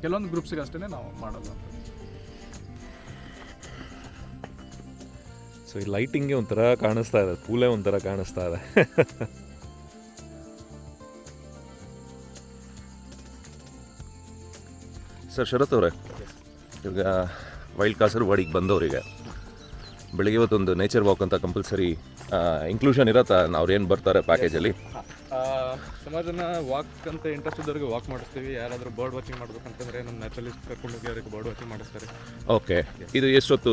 ಕೆಲವೊಂದು ಗ್ರೂಪ್ಸಿಗೆ ಅಷ್ಟೇ ನಾವು ಮಾಡೋದು. ಸೊ ಈ ಲೈಟಿಂಗ್ ಒಂಥರ ಕಾಣಿಸ್ತಾ ಇದೆ ಪೂಲೆ ಒಂಥರ ಕಾಣಿಸ್ತಾ ಇದೆ. ಸರ್ ಶರತ್ ಅವರೇ ಈಗ ವೈಲ್ಡ್ ಕಾಸರವಾಡಿಗೆ ಬಂದವರಿಗೆ ಬೆಳಿಗ್ಗೆ ಇವತ್ತೊಂದು ನೇಚರ್ ವಾಕ್ ಅಂತ ಕಂಪಲ್ಸರಿ ಇನ್ಕ್ಲೂಷನ್ ಇರತ್ತಾ ಅವ್ರು ಏನು ಬರ್ತಾರೆ ಪ್ಯಾಕೇಜಲ್ಲಿ ಸುಮಾರು ಜನ ವಾಕ್ ಅಂತ ಇಂಟ್ರೆಸ್ಟ್ ಇದ್ದವ್ರಿಗೆ ವಾಕ್ ಮಾಡಿಸ್ತೀವಿ ಯಾರಾದರೂ ಬರ್ಡ್ ವಾಚಿಂಗ್ ಮಾಡ್ಬೇಕಂತಂದ್ರೆ ನಮ್ಮ ನ್ಯಾಚುರಲಿಸ್ಟ್ ಕರ್ಕೊಂಡು ಹೋಗಿ ಅವ್ರಿಗೆ ಬರ್ಡ್ ವಾಚಿಂಗ್ ಮಾಡಿಸ್ತಾರೆ. ಓಕೆ ಇದು ಎಷ್ಟೊತ್ತು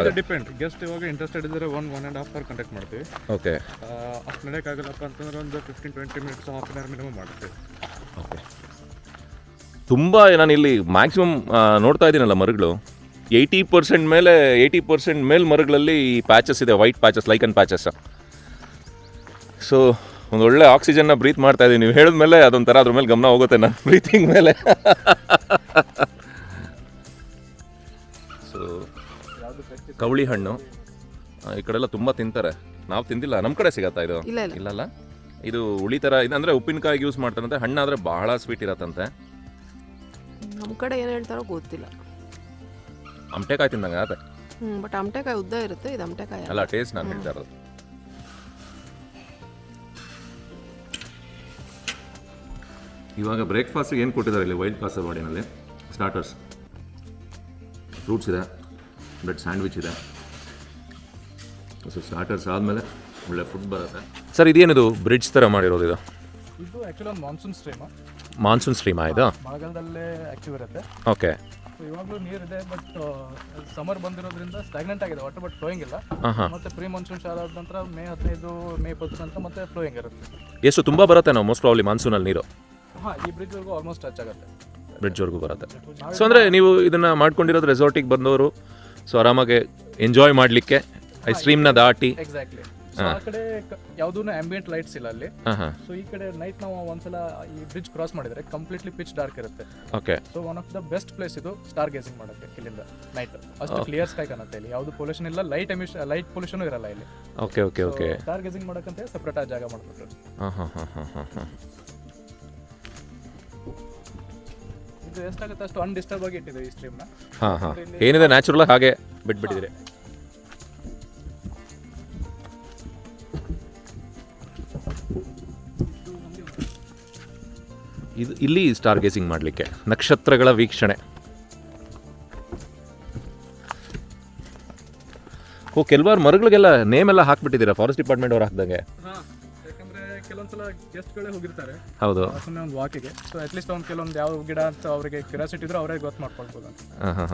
ಇದು ಡಿಪೆಂಡ್ ಗೆಸ್ಟ್ ಇವಾಗ ಇಂಟ್ರೆಸ್ಟೆಡ್ ಇದ್ದರೆ one one and half hour conduct ಮಾಡ್ತೀವಿ. ಓಕೆ ಅಷ್ಟು ನಡೆಯೋಕ್ಕಾಗಲ್ಲಪ್ಪ ಅಂತಂದ್ರೆ ಒಂದು fifteen twenty minutes half an hour minimum ಮಾಡ್ತೀವಿ. ಓಕೆ ತುಂಬ ನಾನು ಇಲ್ಲಿ ಮ್ಯಾಕ್ಸಿಮಮ್ ನೋಡ್ತಾ ಇದ್ದೀನಲ್ಲ ಮರಗಳು. ಏಯ್ಟಿ ಪರ್ಸೆಂಟ್ ಮೇಲೆ ಏಯ್ಟಿ ಪರ್ಸೆಂಟ್ ಮೇಲೆ ಮರಗಳಲ್ಲಿ ಈ ಪ್ಯಾಚಸ್ ಇದೆ white patches lichen patches so ಒಂದು ಒಳ್ಳೆ ಆಕ್ಸಿಜನ್ನ ಬ್ರೀತ್ ಮಾಡ್ತಾ ಇದ್ದೀನಿ ನೀವು ಹೇಳಿದ ಮೇಲೆ ಅದೊಂಥರ ಅದ್ರ ಮೇಲೆ ಗಮನ ಹೋಗುತ್ತೆ ನಾನು ಬ್ರೀತಿಂಗ್ ಮೇಲೆ. ಸೊ ಕವಳಿ ಹಣ್ಣು ಈ ಕಡೆ ಎಲ್ಲ ತುಂಬ ತಿಂತಾರೆ. ನಾವು ತಿಂದಿಲ್ಲ ನಮ್ಮ ಕಡೆ ಸಿಗತ್ತಾ ಇದು? ಇಲ್ಲ ಇಲ್ಲ. ಇಲ್ಲಲ್ಲ? ಇದು ಹುಳಿ ಥರ ಇದಂದರೆ ಉಪ್ಪಿನಕಾಯಿಗೆ ಯೂಸ್ ಮಾಡ್ತಾರಂತೆ ಹಣ್ಣಾದರೆ ಬಹಳ ಸ್ವೀಟ್ ಇರತ್ತಂತೆ. ನಮ್ಮ ಕಡೆ ಏನು ಹೇಳ್ತಾರೋ ಗೊತ್ತಿಲ್ಲ. ಅಮಟೆಕಾಯಿ ತಿಂದಂಗೆ ಆತ ಹ್ಞೂ ಬಟ್ ಅಮಟೆಕಾಯಿ ಉದ್ದ ಇರುತ್ತೆ ಇದು ಅಮಟೆಕಾಯಿ ಅಲ್ಲ. ಟೇಸ್ಟ್ ನಾನು ಹೇಳ್ತಾ ಇರೋದು. ಇವಾಗ ಬ್ರೇಕ್ಫಾಸ್ಟಿಗೆ ಏನು ಕೊಟ್ಟಿದ್ದಾರೆ ಇಲ್ಲಿ ವೈಲ್ಡ್ ಕಾಸರ್ವಾಡಿನಲ್ಲಿ ಸ್ಟಾರ್ಟರ್ಸ್ ಫ್ರೂಟ್ಸ್ ಇದೆ ಬ್ರೆಡ್ ಸ್ಯಾಂಡ್ವಿಚ್ ಇದೆ. ಸೊ ಸ್ಟಾರ್ಟರ್ಸ್ ಆದಮೇಲೆ ಒಳ್ಳೆ ಫುಡ್ ಬರುತ್ತೆ. ಸರ್ ಇದೇನಿದು ಬ್ರಿಡ್ಜ್ ಥರ ಮಾಡಿರೋದು ಇದು? ಇದು ಆ್ಯಕ್ಚುಲಿ ಒಂದು ಮಾನ್ಸೂನ್ ಸ್ಟ್ರೀಮ್ ಮಾನ್ಸೂನ್ ಸ್ಟ್ರೀಮ್ ಇದು? ಮಳೆಗಾಲದಲ್ಲೇ ಆಕ್ಟಿವ್ ಇರುತ್ತೆ. ಓಕೆ ಇವಾಗಲೂ ನೀರಿದೆ ಬಟ್ ಸಮರ್ ಬಂದಿರೋದ್ರಿಂದ ಸ್ಟಾಗ್ನೆಂಟ್ ಆಗಿದೆ ವಾಟರ್ ಬಟ್ ಫ್ಲೋಯಿಂಗ್ ಇಲ್ಲ. ಮತ್ತೆ ಪ್ರೀ ಮಾನ್ಸೂನ್ ಶಾಲೆ ಆದ ನಂತರ ಮೇ ಹದಿನೈದು ಮೇ ಇಪ್ಪತ್ತು ನಂತರ ಮತ್ತೆ ಫ್ಲೋಯಿಂಗ್ ಇರುತ್ತೆ. ಎಷ್ಟು ತುಂಬ ಬರುತ್ತೆ ನಾವು ಮೋಸ್ಟ್ ಪ್ರಾಬ್ಲಿ ಮಾನ್ಸೂನಲ್ಲಿ ನೀರು. ಹಾಂ ಈ ಬ್ರಿಡ್ಜ್ವರೆಗೂ ಆಲ್ಮೋಸ್ಟ್ ಟಚ್ ಆಗುತ್ತೆ. ಬ್ರಿಡ್ಜ್ವರೆಗೂ ಬರುತ್ತೆ. ಸೊ ಅಂದರೆ ನೀವು ಇದನ್ನು ಮಾಡ್ಕೊಂಡಿರೋದು ರೆಸಾರ್ಟಿಗೆ ಬಂದವರು ಸೊ ಆರಾಮಾಗಿ ಎಂಜಾಯ್ ಮಾಡಲಿಕ್ಕೆ ಐ ಸ್ಟ್ರೀಮ್ನ ದಾಟಿ. ಎಕ್ಸಾಕ್ಟ್ಲಿ ಸೊ ಆ ಕಡೆ ಯಾವ್ದು ಆಂಬಿಯಂಟ್ ಲೈಟ್ಸ್ ಇಲ್ಲ ಅಲ್ಲಿ. ಸೊ ಈ ಕಡೆ ನೈಟ್ ನಾವು ಒಂದ್ಸಲ ಈ ಬ್ರಿಡ್ಜ್ ಕ್ರಾಸ್ ಮಾಡಿದ್ರೆ ಕಂಪ್ಲೀಟ್ಲಿ ಪಿಚ್ ಡಾರ್ಕ್ ಇರುತ್ತೆ. Okay so one of the best place ಇದು ಸ್ಟಾರ್ ಗೇಸಿಂಗ್ ಮಾಡೋಕ್ಕೆ ಇಲ್ಲಿಂದ ನೈಟ್ ಅಷ್ಟು ಕ್ಲಿಯರ್ ಸ್ಕೈ ಕಾಣುತ್ತೆ ಇಲ್ಲಿ. ಯಾವ್ದು ಪೊಲ್ಯೂಷನ್ ಇಲ್ಲ ಲೈಟ್ ಎಮಿಷನ್ ಲೈಟ್ ಪೊಲ್ಯೂಷನ್ ಇರಲ್ಲ ಇಲ್ಲಿ. Okay okay okay star gazing ಮಾಡಕ್ಕಂತ separate ಆಗಿ ಜಾಗ ಮಾಡ್ಬಿಟ್ರು ಹಾಂ ಹಾಂ ಹಾಂ ಹಾಂ ಹಾಂ ಹಾಂ. ಇದು ಎಷ್ಟಾಗುತ್ತೆ ಅಷ್ಟು ಅನ್ಡಿಸ್ಟರ್ಬ್ ಆಗಿ ಇಟ್ಟಿದೆ ಈ ಸ್ಟ್ರೀಮ್ನ ಹಾಂ ಹಾಂ. ಏನಿದೆ ನ್ಯಾಚುರಲ್ ಹಾಗೆ ಬಿಟ್ಬಿಟ್ಟಿದ್ದೀರಿ. ಇದು ಇಲ್ಲಿ ಸ್ಟಾರ್ ಗೇಸಿಂಗ್ ಮಾಡಲಿಕ್ಕೆ. ನಕ್ಷತ್ರಗಳ ವೀಕ್ಷಣೆ. ಓ ಕೆಲವಾರು ಮರಗಳಿಗೆಲ್ಲ ನೇಮ್ ಎಲ್ಲ ಹಾಕ್ಬಿಟ್ಟಿದ್ದೀರಾ? ಫಾರೆಸ್ಟ್ ಡಿಪಾರ್ಟ್ಮೆಂಟ್ ಅವ್ರು ಹಾಕ್ದಂಗೆ. ಕರಿ ಕೆಲವೊಂದ್ಸಲ ಗೆಸ್ಟ್ಗಳೇ ಹೋಗಿರ್ತಾರೆ. ಹೌದು. ಸುಮ್ಮನೆ ಒಂದು ವಾಕಿಗೆ ಸೊ ಅಟ್ಲೀಸ್ಟ್ ಒಂದು ಕೆಲವೊಂದು ಯಾವ ಗಿಡ ಅಂತ ಅವರಿಗೆ ಕ್ಯೂರಿಯಾಸಿಟಿ ಇದ್ರೆ ಅವರೇ ಗೊತ್ತು ಮಾಡ್ಕೊಳ್ಬೋದು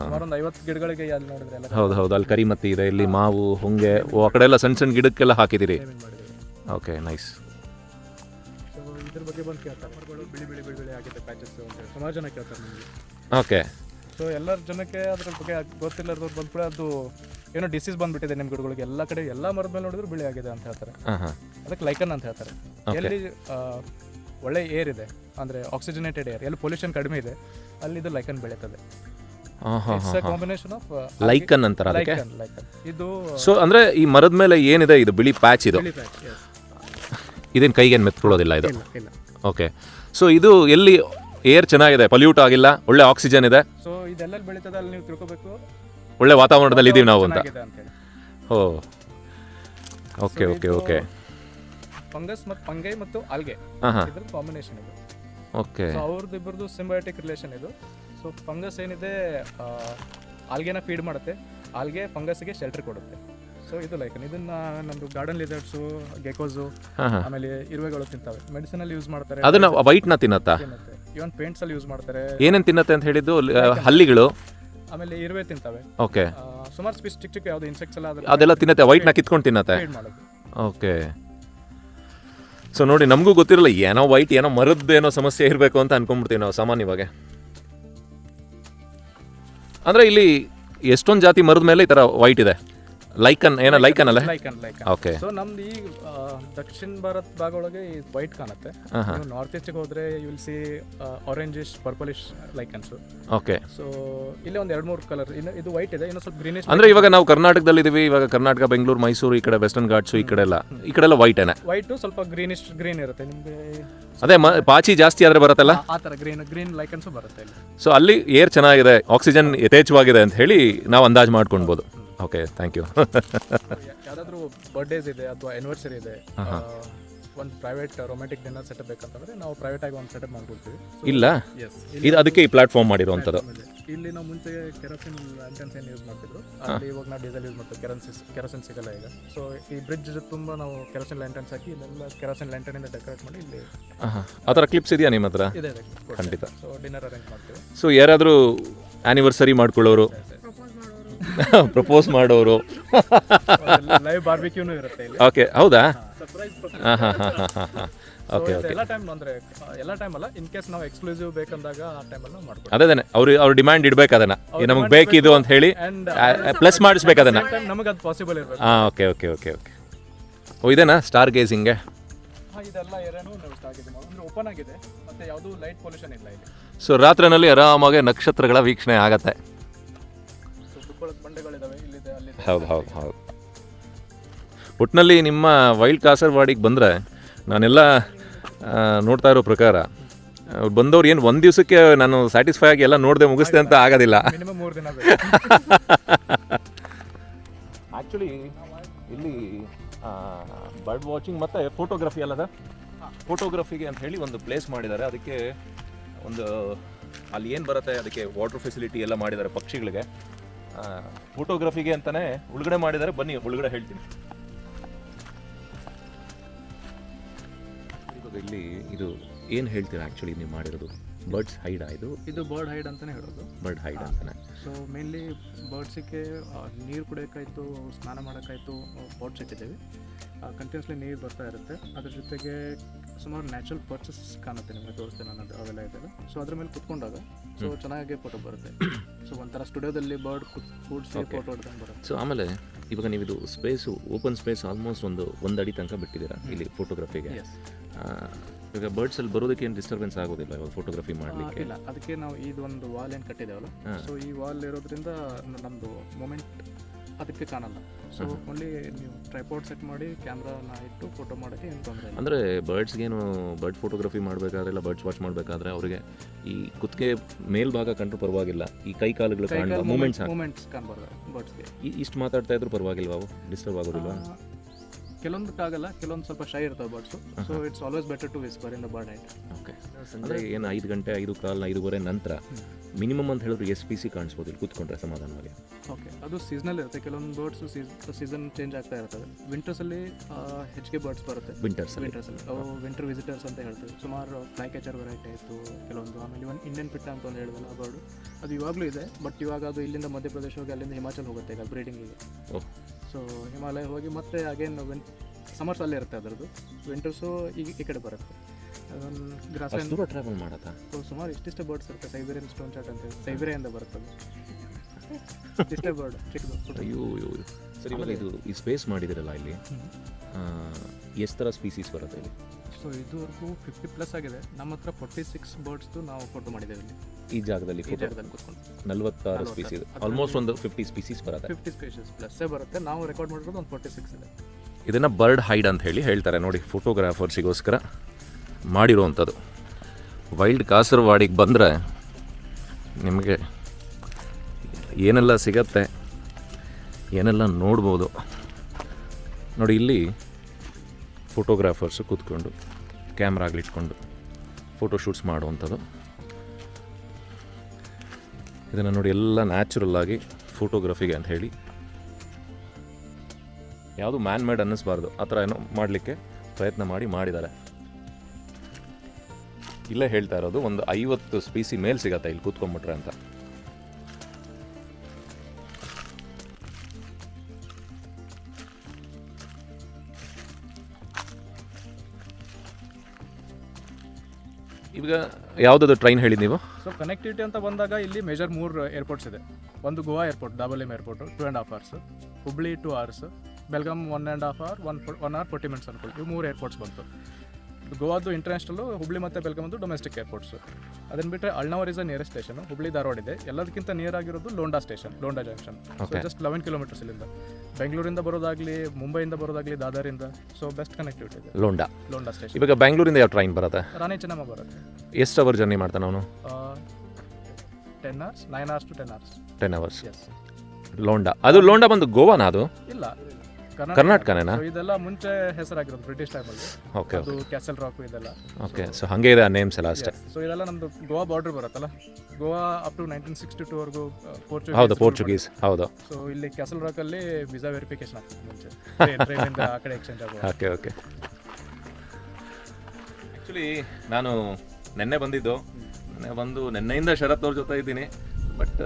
ಸುಮಾರು ಒಂದು ಐವತ್ತು ಗಿಡಗಳಿಗೆ ಅಲ್ಲಿ ನೋಡಿದ್ರೆ ಎಲ್ಲ. ಹೌದು ಹೌದು. ಅಲ್ಲಿ ಕರಿಮತ್ತಿ ಇದೆ ಇಲ್ಲಿ ಮಾವು ಹೊಂಗೆ. ಓ ಆ ಕಡೆ ಎಲ್ಲ ಸಣ್ಣ ಸಣ್ಣ ಗಿಡಕ್ಕೆಲ್ಲ ಹಾಕಿದ್ದೀರಿ. ಓಕೆ ನೈಸ್ ಇದ್ರ ಬಗ್ಗೆ ಬಂದು ಕೇಳ್ತಾರೆ. ಬಿಳಿ ಬಿಳಿ ಬಿಳಿ ಬಿಳಿ ಆಗಿದೆ ಪ್ಯಾಚಸ್ ಅಂತ ಸುಮಾರು ಜನ ಕೇಳ್ತಾರೆ ನಿಮಗೆ. ಓಕೆ ಸೊ ಎಲ್ಲರ ಜನಕ್ಕೆ ಅದ್ರ ಬಗ್ಗೆ ಗೊತ್ತಿಲ್ಲದವ್ರು ಬಂದ್ಬಿಟ್ಟು ಅದು ಏನೋ ಡಿಸೀಸ್ ಬಂದ್ಬಿಟ್ಟಿದೆ ನಿಮ್ಮ ಗಿಡಗಳಿಗೆ. ಎಲ್ಲ ಕಡೆ ಎಲ್ಲ ಮರದ ಮೇಲೆ ನೋಡಿದ್ರು ಬಿಳಿ ಆಗಿದೆ ಅಂತ ಹೇಳ್ತಾರೆ. ಅದಕ್ಕೆ ಲೈಕನ್ ಅಂತ ಹೇಳ್ತಾರೆ. ಎಲ್ಲಿ ಒಳ್ಳೆ ಏರ್ ಇದೆ. ಅಂದ್ರೆ ಆಕ್ಸಿಜನೇಟೆಡ್ ಏರ್ ಎಲ್ಲಿ ಪೊಲ್ಯೂಷನ್ ಕಡಿಮೆ ಇದೆ ಅಲ್ಲಿ ಇದು ಲೈಕನ್ ಬೆಳೀತದೆ. ಕಾಂಬಿನೇಷನ್ ಆಫ್ ಲೈಕನ್ ಅಂತಾರೆ ಅದಕ್ಕೆ? ಲೈಕನ್ ಲೈಕನ್ ಇದು ಸೊ ಅಂದ್ರೆ ಈ ಮರದ ಮೇಲೆ ಏನಿದೆ? ಇದು ಬಿಳಿ ಪ್ಯಾಚ್ ಇದು. ಇದೇನು ಕೈಗೇನು ಮೆತ್ಕೊಳ್ಳೋದಿಲ್ಲ ಇದು? ಇಲ್ಲ ಓಕೆ ಸೊ ಇದು ಎಲ್ಲಿ ಏರ್ ಚೆನ್ನಾಗಿದೆ? ಪಲ್ಯೂಟ್ ಆಗಿಲ್ಲ ಒಳ್ಳೆ ಆಕ್ಸಿಜನ್ ಇದೆ. ಸೊ ಇದೆಲ್ಲ ಬೆಳೀತದೆ ಅಲ್ಲಿ ನೀವು ತಿಳ್ಕೊಬೇಕು? ಒಳ್ಳೆ ವಾತಾವರಣದಲ್ಲಿ ಇದೀವಿ ನಾವು ಅಂತ. ಚೆನ್ನಾಗಿದೆ ಅಂತ ಹೇಳಿ. ಓ ಓಕೆ ಓಕೆ ಓಕೆ ಫಂಗಸ್ ಮತ್ತು ಫಂಗೈ ಮತ್ತು ಆಲ್ಗೆ ಹಾಂ ಹಾಂ. ಇದ್ರ ಕಾಂಬಿನೇಷನ್ ಇದು. ಓಕೆ ಸೊ ಅವ್ರದ್ದು ಇಬ್ಬರದು ಸಿಂಬಯೋಟಿಕ್ ರಿಲೇಷನ್ ಇದು. ಸೊ ಫಂಗಸ್ ಏನಿದೆ ಆಲ್ಗೆನ ಫೀಡ್ ಮಾಡುತ್ತೆ. ಆಲ್ಗೆ ಫಂಗಸ್ಗೆ ಶೆಲ್ಟರ್ ಕೊಡುತ್ತೆ. ಸೊ ಇದು ಲೈಕ್ ಇದನ್ನ ನಮ್ದು ಗಾರ್ಡನ್ ಲಿಸರ್ಟ್ಸು ಗೆಕೋಸು ಆಮೇಲೆ ಇರುವೆಗಳು ತಿಂತಾವೆ. ಮೆಡಿಸಿನ್ ಅಲ್ಲಿ ಯೂಸ್ ಮಾಡ್ತಾರೆ. ಅದನ್ನ ವೈಟ್ ತಿನ್ನತ್ತಾ? ತಿನ್ನುತ್ತೆ. ಇವನ್ ಪೇಂಟ್ಸ್ ಅಲ್ಲಿ ಯೂಸ್ ಮಾಡ್ತಾರೆ. ಏನೇನ್ ತಿನ್ನತ್ತೆ ಅಂತ ಹೇಳಿದ್ದು ಹಲ್ಲಿಗಳು. ಆಮೇಲೆ ಇರುವೆ ತಿಂತಾವೆ. ಓಕೆ ಸುಮಾರು ಸ್ಪೀಸ್ ಚಿಕ್ಕ ಚಿಕ್ಕ ಯಾವ್ದು ಇನ್ಸೆಕ್ಟ್ಸ್ ಎಲ್ಲ ಅದೆಲ್ಲ ತಿನ್ನತ್ತೆ ವೈಟ್ನ ಕಿತ್ಕೊಂಡು ತಿನ್ನತ್ತೆ. ಮಾಡೋದು. ಓಕೆ ಸೊ ನೋಡಿ ನಮಗೂ ಗೊತ್ತಿರಲ್ಲ ಏನೋ ವೈಟ್ ಏನೋ ಮರದ್ದು ಏನೋ ಸಮಸ್ಯೆ ಇರಬೇಕು ಅಂತ ಅನ್ಕೊಂಡ್ಬಿಡ್ತೀವಿ ನಾವು ಸಾಮಾನ್ಯವಾಗಿ. ಅಂದರೆ ಇಲ್ಲಿ ಎಷ್ಟೊಂದು ಜಾತಿ ಮರದ ಮೇಲೆ ಈ ಥರ ವೈಟ್ ಇದೆ. ಲೈಕನ್ ಏನೋ ಲೈಕನ್ ಅಲ್ಲ? ಲೈಕನ್ ಲೈಕನ್. ಓಕೆ ಸೊ ನಮ್ದು ಈ ದಕ್ಷಿಣ ಭಾರತ ಭಾಗ ಒಳಗೆ ವೈಟ್ ಕಾಣುತ್ತೆ. ನಾರ್ತ್ ಈಸ್ಟ್ಗೆ ಹೋದ್ರೆ you will see orangish purplish lichens okay so ಇಲ್ಲಿ ಒಂದು ಎರಡು ಮೂರು ಕಲರ್ ಇನ್ನು ಇದು ವೈಟ್ ಇದೆ ಇನ್ನು ಸ್ವಲ್ಪ ಗ್ರೀನಿಶ್ ಅಂದ್ರೆ ಇವಾಗ ನಾವು ಕರ್ನಾಟಕದಲ್ಲಿ ಇದೀವಿ ಇವಾಗ ಕರ್ನಾಟಕ ಬೆಂಗಳೂರು ಮೈಸೂರು ಈ ಕಡೆ ವೆಸ್ಟರ್ನ್ ಘಾಟ್ಸ್ ಈ ಕಡೆ ಎಲ್ಲ. ಈ ಕಡೆ ಎಲ್ಲ ವೈಟೇನೆ ವೈಟು ಸ್ವಲ್ಪ ಗ್ರೀನಿಶ್ ಗ್ರೀನ್ ಇರುತ್ತೆ. ನಿಮಗೆ ಅದೇ ಪಾಚಿ ಜಾಸ್ತಿ ಆದ್ರೆ ಬರುತ್ತಲ್ಲ? ಆ ತರ ಗ್ರೀನ್ ಗ್ರೀನ್ ಲೈಕನ್ಸ್ ಬರುತ್ತೆ ಸೊ ಅಲ್ಲಿ ಏರ್ ಚೆನ್ನಾಗಿದೆ ಆಕ್ಸಿಜನ್ ಯಥೇಚ್ಛವಾಗಿದೆ ಅಂತ ಹೇಳಿ ನಾವು ಅಂದಾಜು ಮಾಡ್ಕೊಳ್ಬೋದು. ಓಕೆ ಥ್ಯಾಂಕ್ ಯು ಯಾವುದಾದ್ರೂ ಬರ್ಡೇಸ್ ಇದೆ ಅಥವಾ ಆನಿವರ್ಸರಿ ಇದೆ ಒಂದು ಪ್ರೈವೇಟ್ ರೊಮ್ಯಾಂಟಿಕ್ ಡಿನ್ನರ್ ಸೆಟಪ್ ಬೇಕಂತಂದ್ರೆ ನಾವು ಪ್ರೈವೇಟ್ ಆಗಿ ಒಂದು ಸೆಟಪ್ ಮಾಡ್ಕೊಡ್ತೀವಿ. ಇಲ್ಲ? ಎಸ್ ಇದು ಅದಕ್ಕೆ ಈ ಪ್ಲಾಟ್ಫಾರ್ಮ್ ಮಾಡಿರುವಂಥದ್ದು ಇಲ್ಲಿ ನಾವು ಮುಂಚೆ ಕೆರೋಸಿನ್ ಲ್ಯಾಂಟನ್ಸ್ ಏನು ಯೂಸ್ ಮಾಡ್ತಿದ್ರು ಅಲ್ಲಿ ಇವಾಗ ನಾವು ಡೀಸೆಲ್ ಯೂಸ್ ಮಾಡ್ತೀವಿ ಕೆರೋಸಿನ್ ಕೆರೋಸಿನ್ ಸಿಗಲ್ಲ ಈಗ. ಸೊ ಈ ಬ್ರಿಡ್ಜ್ ತುಂಬ ನಾವು ಕೆರೋಸಿನ್ ಲ್ಯಾಂಟನ್ಸ್ ಹಾಕಿ ಇಲ್ಲೆಲ್ಲ ಕೆರೋಸಿನ್ ಲ್ಯಾಂಟನ್ ಇಂದ ಡೆಕೋರೇಟ್ ಮಾಡಿ ಇಲ್ಲಿ. ಆ ಥರ ಕ್ಲಿಪ್ಸ್ ಇದೆಯಾ ನಿಮ್ಮ ಹತ್ರ? ಇದೆ ಇದೆ ಖಂಡಿತ. ಸೊ ಡಿನ್ನರ್ ಅರೇಂಜ್ ಮಾಡ್ತೀವಿ. ಸೊ ಯಾರಾದರೂ ಆ್ಯನಿವರ್ಸರಿ ಮಾಡ್ಕೊಳ್ಳೋರು ಪ್ರಪೋಸ್ ಮಾಡೋರು. ಲೈವ್ ಬಾರ್ಬಿಕ್ಯೂನು ಇರುತ್ತೆ ಇಲ್ಲಿ. ಓಕೆ ಹೌದಾ? ಸರ್ಪ್ರೈಸ್ ಹಾಂ ಹಾಂ ಹಾಂ ಹಾಂ ಹಾಂ. ಹಾಂ ಓಕೆ ಓಕೆ ಎಲ್ಲ ಟೈಮ್ ಅಂದ್ರೆ ಆ, ಎಲ್ಲ ಟೈಮ್ ಅಲ್ಲ ಇನ್ ಕೇಸ್ ನಾವು ಎಕ್ಸ್ಕ್ಲೂಸಿವ್ ಬೇಕಂದಾಗ ಆ ಟೈಮಲ್ಲಿ ನಾವು ಮಾಡ್ಕೊಡ್ತೀವಿ ಅದೇ ಅವ್ರು ಅವ್ರ ಡಿಮ್ಯಾಂಡ್ ಇಡ್ಬೇಕು ಅದನ್ನ. ನಮಗೆ ಬೇಕಿದು ಅಂತ ಹೇಳಿ ಪ್ಲಸ್ ಮಾಡಿಸ್ಬೇಕು ಅದನ್ನ. ಟೈಮ್ ನಮಗೆ ಅದು ಪಾಸಿಬಲ್ ಇರಬೇಕು. ಹಾಂ ಓಕೆ ಓಕೆ ಓಕೆ ಓಕೆ ಓ ಇದೇನಾ? ಸ್ಟಾರ್ ಗೇಸಿಂಗೆ ಹಾಂ ಇದೆಲ್ಲ ಏರಿಯಾನು ನಾವು ಆಗಿದೆ ಅಂದರೆ ಓಪನ್ ಆಗಿದೆ ಮತ್ತು ಯಾವುದೂ ಲೈಟ್ ಪೊಲ್ಯೂಷನ್ ಇಲ್ಲ ಇಲ್ಲಿ. ಸೊ ರಾತ್ರಿನಲ್ಲಿ ಆರಾಮಾಗಿ ನಕ್ಷತ್ರಗಳ ವೀಕ್ಷಣೆ ಆಗತ್ತೆ. ಸೊ ಕುತ್ಕೊಳ್ಳೋಕೆ ಬಂಡೆಗಳಿದಾವೆ ಇಲ್ಲಿದೆ ಅಲ್ಲಿದೆ. ಹೌದು ಹೌದು ಹೌದು. ಒಟ್ಟಿನಲ್ಲಿ ನಿಮ್ಮ ವೈಲ್ಡ್ ಕಾಸರ್ವಾಡಿಗೆ ಬಂದರೆ ನಾನೆಲ್ಲ ಆ, ನೋಡ್ತಾ ಇರೋ ಪ್ರಕಾರ ಬಂದವ್ರು ಏನು ಒಂದು ದಿವಸಕ್ಕೆ ನಾನು ಸ್ಯಾಟಿಸ್ಫೈ ಆಗಿ ಎಲ್ಲ ನೋಡದೆ ಮುಗಿಸ್ದೆ ಅಂತ ಆಗೋದಿಲ್ಲ. ಮಿನಿಮಮ್ ಮೂರು ದಿನ ಬೇಕು. [LAUGHS] ಆ್ಯಕ್ಚುಲಿ ಇಲ್ಲಿ ಬರ್ಡ್ ವಾಚಿಂಗ್ ಮತ್ತು ಫೋಟೋಗ್ರಫಿ ಅಲ್ಲದ ಸರ್? ಫೋಟೋಗ್ರಫಿಗೆ ಅಂತ ಹೇಳಿ ಒಂದು ಪ್ಲೇಸ್ ಮಾಡಿದ್ದಾರೆ. ಅದಕ್ಕೆ ಒಂದು ಅಲ್ಲಿ ಏನು ಬರುತ್ತೆ ಅದಕ್ಕೆ ವಾಟರ್ ಫೆಸಿಲಿಟಿ ಎಲ್ಲ ಮಾಡಿದ್ದಾರೆ ಪಕ್ಷಿಗಳಿಗೆ. ಫೋಟೋಗ್ರಫಿಗೆ ಅಂತಾನೆ ಒಳಗಡೆ ಮಾಡಿದರೆ ಬನ್ನಿ ಒಳಗಡೆ ಹೇಳ್ತೀನಿ. ಇಲ್ಲಿ ಇದು ಏನು ಹೇಳ್ತೀರಾ ಆ್ಯಕ್ಚುಲಿ ನೀವು ಮಾಡಿರೋದು? ಬರ್ಡ್ಸ್ ಹೈಡಾ ಇದು? ಇದು ಬರ್ಡ್ ಹೈಡ್ ಅಂತಲೇ ಹೇಳೋದು. ಬರ್ಡ್ ಹೈಡ್ ಅಂತಾನೆ. ಸೊ ಮೇನ್ಲಿ ಬರ್ಡ್ಸಿಗೆ ನೀರು ಕುಡಿಯೋಕ್ಕಾಯಿತು ಸ್ನಾನ ಮಾಡೋಕ್ಕಾಯ್ತು ಬಾಟ್ಸ್ ಇಟ್ಟಿದ್ದೀವಿ ಕಂಟಿನ್ಯೂಸ್ಲಿ ನೀರು ಬರ್ತಾ ಇರುತ್ತೆ. ಅದ್ರ ಜೊತೆಗೆ ಸುಮಾರು ನ್ಯಾಚುರಲ್ ಪರ್ಚಸ್ ಕಾಣುತ್ತೆ ನಿಮಗೆ ತೋರಿಸ್ತೇನೆ ನಾನು ಅವೆಲ್ಲ ಇದೆ ಸೊ ಅದ್ರ ಮೇಲೆ ಕುತ್ಕೊಂಡಾಗ ಸೊ ಚೆನ್ನಾಗಿ ಫೋಟೋ ಬರುತ್ತೆ. ಸೊ ಒಂಥರ ಸ್ಟುಡಿಯೋದಲ್ಲಿ ಬರ್ಡ್ ಕೂಡಿಸಿ. ಫೋಟೋ ಹೊಡ್ಕೊಂಡು ಬರುತ್ತೆ. ಸೊ ಆಮೇಲೆ ಇವಾಗ ನೀವು ಇದು ಸ್ಪೇಸು ಓಪನ್ ಸ್ಪೇಸ್ ಆಲ್ಮೋಸ್ಟ್ ಒಂದು ಒಂದು ಅಡಿ ತನಕ ಬಿಟ್ಟಿದ್ದೀರಾ ಇಲ್ಲಿ ಫೋಟೋಗ್ರಫಿಗೆ ಈಗ ಬರ್ಡ್ಸ್ ಅಲ್ಲಿ ಬರೋದಕ್ಕೆ ಏನು ಡಿಸ್ಟರ್ಬೆನ್ಸ್ ಆಗೋದಿಲ್ಲ ಇವಾಗ ಫೋಟೋಗ್ರಫಿ ಮಾಡಲಿಕ್ಕೆ? ಇಲ್ಲ. ಅದಕ್ಕೆ ನಾವು ಇದೊಂದು ವಾಲ್ ಏನು ಕಟ್ಟಿದ್ದೇವಲ್ಲ? ಸೊ ಈ ವಾಲ್ ಇರೋದ್ರಿಂದ ನಮ್ಮದು ಮೂಮೆಂಟ್ ಅದಕ್ಕೆ ಕಾಣಲ್ಲ ಸೊ ಓನ್ಲಿ ನೀವು ಟ್ರೈಪೋರ್ಟ್ ಸೆಟ್ ಮಾಡಿ ಕ್ಯಾಮ್ರಾನ ಇಟ್ಟು ಫೋಟೋ ಮಾಡೋಕ್ಕೆ ಏನು ತೊಂದರೆ ಇಲ್ಲ. ಅಂದರೆ ಬರ್ಡ್ಸ್ಗೇನು ಬರ್ಡ್ ಫೋಟೋಗ್ರಫಿ ಮಾಡಬೇಕಾದ್ರೆ ಇಲ್ಲ ಬರ್ಡ್ಸ್ ವಾಚ್ ಮಾಡಬೇಕಾದ್ರೆ ಅವರಿಗೆ ಈ ಕುತ್ತಿಗೆ ಮೇಲ್ಭಾಗ ಕಂಡ್ರು ಪರವಾಗಿಲ್ಲ. ಈ ಕೈ ಕಾಲುಗಳು ಕಾಣ ಮೂಮೆಂಟ್ಸ್ ಮೂಮೆಂಟ್ಸ್ ಕಾಣಬಾರ್ದು ಬರ್ಡ್ಸ್ಗೆ ಇಷ್ಟು ಮಾತಾಡ್ತಾ ಇದ್ರು ಪರವಾಗಿಲ್ವಾ ಅವು? ಡಿಸ್ಟರ್ಬ್ ಆಗೋದಿಲ್ವಾ? ಕೆಲವೊಂದಕ್ಕಾಗಲ್ಲ ಕೆಲವೊಂದು ಸ್ವಲ್ಪ ಶೈ ಇರ್ತವೆ birds so it's always better to whisper in the bird hide okay ಅಂದರೆ ಏನು ಐದು ಗಂಟೆ ಐದು ಕಾಲ್ ಐದೂವರೆ ನಂತರ ಮಿನಿಮಮ್ ಅಂತ ಹೇಳಿದ್ರೆ ಎಸ್ ಪಿ ಸಿ ಕಾಣಿಸ್ಬೋದು ಇಲ್ಲಿ ಕೂತ್ಕೊಂಡ್ರೆ ಸಮಾಧಾನವಾಗಿ. ಓಕೆ ಅದು ಸೀಸನಲ್ ಇರುತ್ತೆ. ಕೆಲವೊಂದು ಬರ್ಡ್ಸ್ ಸೀಸನ್ ಚೇಂಜ್ ಆಗ್ತಾ ಇರ್ತವೆ ವಿಂಟರ್ಸಲ್ಲಿ ಹೆಚ್ಚಿಗೆ ಬರ್ಡ್ಸ್ ಬರುತ್ತೆ. ವಿಂಟರ್ಸಲ್ಲಿ ವಿಂಟರ್ಸಲ್ಲಿ ಅವು ವಿಂಟರ್ ವಿಸಿಟರ್ಸ್ ಅಂತ ಹೇಳ್ತೀವಿ. ಸುಮಾರು ಫ್ಲೈ ಕ್ಯಾಚರ್ ವೆರೈಟಿ ಆಯಿತು ಕೆಲವೊಂದು. ಆಮೇಲೆ ಇವನ್ ಇಂಡಿಯನ್ ಪಿಟ್ಟ ಅಂತ ಒಂದು ಹೇಳಿದಲ್ಲ ಆ ಬರ್ಡು ಅದು ಇವಾಗಲೂ ಇದೆ ಬಟ್ ಇವಾಗ ಅದು ಇಲ್ಲಿಂದ ಮಧ್ಯಪ್ರದೇಶ ಹೋಗಿ ಅಲ್ಲಿಂದ ಹಿಮಾಚಲ್ ಹೋಗುತ್ತೆ ಈಗ ಬ್ರೀಡಿಂಗಿಗೆ ಓಹ್. ಸೊ ಹಿಮಾಲಯ ಹೋಗಿ ಮತ್ತೆ ಅಗೇನ್ ವಿನ್ ಸಮರ್ಸ್ ಅಲ್ಲೇ ಇರುತ್ತೆ ಅದರದ್ದು. ವಿಂಟರ್ಸು ಈಗ ಈ ಕಡೆ ಬರುತ್ತೆ. ಅದೊಂದು ಗ್ರಾಸ್ ದೂರ ಟ್ರಾವೆಲ್ ಸೊ ಸುಮಾರು ಇಷ್ಟಿಷ್ಟು ಬರ್ಡ್ಸ್ ಇರುತ್ತೆ. ಸೈಬೇರಿಯನ್ ಸ್ಟೋನ್ ಚಾಟ್ ಅಂತ ಹೇಳಿ. ಸೈಬೇರಿಯಿಂದ ಬರುತ್ತೆ ಅದು. ಇಷ್ಟೇ ಬರ್ಡ್ ಚಿಕ್ಕದು. ಅಯ್ಯೋ ಅಯ್ಯೋ. ಸರಿ ಇದು ಈ ಸ್ಪೇಸ್ ಮಾಡಿದಿರಲ್ಲ ಇಲ್ಲಿ. ಎಷ್ಟು ಥರ ಸ್ಪೀಸೀಸ್ ಬರುತ್ತೆ ಇಲ್ಲಿ? ಸೊ ಇದುವರೆಗೂ ಫಿಫ್ಟಿ ಪ್ಲಸ್ ಆಗಿದೆ. ನಮ್ಮ ಹತ್ರ ಫೋರ್ಟಿ ಸಿಕ್ಸ್ ಬರ್ಡ್ಸ್ದು ನಾವು ಫೋಟೋ ಮಾಡಿದ್ದೇವೆ ಇಲ್ಲಿ. ಈ ಜಾಗದಲ್ಲಿ ಈ ಜಾಗದಲ್ಲಿ ಕೂತ್ಕೊಂಡು ನಲ್ವತ್ತಾರು ಸ್ಪೀಸೀಸ್ ಆಲ್ಮೋಸ್ಟ್ ಒಂದು ಫಿಫ್ಟಿ ಸ್ಪೀಸೀಸ್ ಬರುತ್ತೆ. ಫಿಫ್ಟಿ ಸ್ಪೇಷಸ್ ಪ್ಲಸ್ಸೇ ಬರುತ್ತೆ. ನಾವು ರೆಕಾರ್ಡ್ ಮಾಡಿರೋದು ಒಂದು ಫೋರ್ಟಿ ಸಿಕ್ಸ್ ಇದೆ. ಇದನ್ನು ಬರ್ಡ್ ಹೈಡ್ ಅಂತ ಹೇಳಿ ಹೇಳ್ತಾರೆ. ನೋಡಿ ಫೋಟೋಗ್ರಾಫರ್ಸಿಗೋಸ್ಕರ ಮಾಡಿರುವಂಥದ್ದು. ವೈಲ್ಡ್ ಕಾಸರವಾಡಿಗೆ ಬಂದರೆ ನಿಮಗೆ ಏನೆಲ್ಲ ಸಿಗತ್ತೆ ಏನೆಲ್ಲ ನೋಡ್ಬೋದು. ನೋಡಿ ಇಲ್ಲಿ ಫೋಟೋಗ್ರಾಫರ್ಸು ಕೂತ್ಕೊಂಡು ಕ್ಯಾಮ್ರಾಗ್ಲಿಟ್ಕೊಂಡು ಫೋಟೋಶೂಟ್ಸ್ ಫೋಟೋ ಶೂಟ್ಸ್ ಮಾಡುವಂಥದ್ದು. ಇದನ್ನು ನೋಡಿ ಎಲ್ಲ ನ್ಯಾಚುರಲ್ ಆಗಿ ಫೋಟೋಗ್ರಫಿಗೆ ಅಂತ ಹೇಳಿ. ಯಾವುದು ಮ್ಯಾನ್ ಮೇಡ್ ಅನ್ನಿಸ್ಬಾರ್ದು, ಆ ಥರ ಏನೋ ಮಾಡಲಿಕ್ಕೆ ಪ್ರಯತ್ನ ಮಾಡಿ ಮಾಡಿದ್ದಾರೆ. ಇಲ್ಲೇ ಹೇಳ್ತಾ ಇರೋದು, ಒಂದು ಐವತ್ತು ಸ್ಪೀಸಿ ಮೇಲೆ ಸಿಗತ್ತೆ ಇಲ್ಲಿ ಕೂತ್ಕೊಂಡ್ಬಿಟ್ರೆ ಅಂತ. ಈಗ ಯಾವುದಾದ್ರು ಟ್ರೈನ್ ಹೇಳಿ ನೀವು? ಸೊ ಕನೆಕ್ಟಿವಿಟಿ ಅಂತ ಬಂದಾಗ ಇಲ್ಲಿ ಮೇಜರ್ ಮೂರು ಏರ್ಪೋರ್ಟ್ಸ್ ಇದೆ. ಒಂದು Goa airport Dabolim airport two and half hours Hubli two hours Belgaum one and half hour one one hour forty minutes ಅನ್ಕೊಳ್ಳಿ ಇವು ಮೂರು ಏರ್ಪೋರ್ಟ್ಸ್ ಬಂತು. ಗೋವಾದು ಇಂಟರ್ನ್ಯಾಷನಲ್ಲು ಹುಬ್ಳಿ ಮತ್ತು ಬೆಲ್ಗಾಮದು ಡೊಮೆಸ್ಟಿಕ್ ಏರ್ಪೋರ್ಟ್ಸು ಅದನ್ನು ಬಿಟ್ಟರೆ Alnavar is a nearest station Hubli Dharwad ಇದೆ. ಎಲ್ಲದಕ್ಕಿಂತ near ಆಗಿರೋದು Londa station Londa junction so. Just eleven kilometers ಇಲ್ಲಿಂದ. ಬೆಂಗಳೂರಿಂದ ಬರೋದಾಗಲಿ ಮುಂಬೈಯಿಂದ ಬರೋದಾಗಲಿ ದಾದರಿಂದ. ಸೊ ಬೆಸ್ಟ್ ಕನೆಕ್ಟಿವಿಟಿ ಇದೆ. ಲೋಂಡಾ. ಲೋಂಡಾ ಸ್ಟೇಷನ್ ಇವಾಗ ಬೆಂಗಳೂರಿಂದ ಯಾವ ಟ್ರೈನ್ ಬರುತ್ತೆ? ರಾಣಿ ಚೆನ್ನಮ್ಮ ಬರುತ್ತೆ. ಎಷ್ಟು ಅವರ್ ಜರ್ನಿ ಮಾಡ್ತಾನೆ ಅವನು? Ten hours nine hours to ten hours ten hours Londa. ಅದು ಲೋಂಡಾ ಬಂದು ಗೋವಾನ ಅದು? ಇಲ್ಲ. ಕರ್ನಾಟಕನೇನಾ? So ಇದೆಲ್ಲ ಮುಂಚೆ ಹೆಸರಾಗಿರೋದು ಬ್ರಿಟಿಷ್ ಟೈಮಲ್ಲಿ ಓಕೆ ಅದು ಕ್ಯಾಸಲ್ ರಾಕ್ ಇದೆಲ್ಲ. ಓಕೆ ಸೊ ಹಾಗೆ ಇದೆ ಆ ನೇಮ್ಸ್ ಎಲ್ಲ ಅಷ್ಟೇ. ಸೊ ಇದೆಲ್ಲ ನಮ್ದು ಗೋವಾ ಬಾರ್ಡರ್ ಬರುತ್ತಲ್ಲ? Goa up to nineteen sixty two ವರ್ಗೂ Portuguese ಹೌದು ಪೋರ್ಚುಗೀಸ್ ಹೌದು. ಸೊ ಇಲ್ಲಿ ಕ್ಯಾಸಲ್ ರಾಕ್ ಅಲ್ಲಿ ವಿಸಾ ವೆರಿಫಿಕೇಶನ್ ಆಗ್ತದೆ ಮುಂಚೆ. [LAUGHS] ಟ್ರೈನಿಂದ ಆ ಕಡೆ ಎಕ್ಸ್ಚೇಂಜ್ ಆಗುವ ಓಕೆ ಓಕೆ ಆ್ಯಕ್ಚುಲಿ ನಾನು ನೆನ್ನೆ ಬಂದಿದ್ದು. ನೆನ್ನೆ ಬಂದು ನೆನ್ನೆಯಿಂದ ಶರತ್ ಅವ್ರ ಜೊತೆ ಇದ್ದೀನಿ. ಬಟ್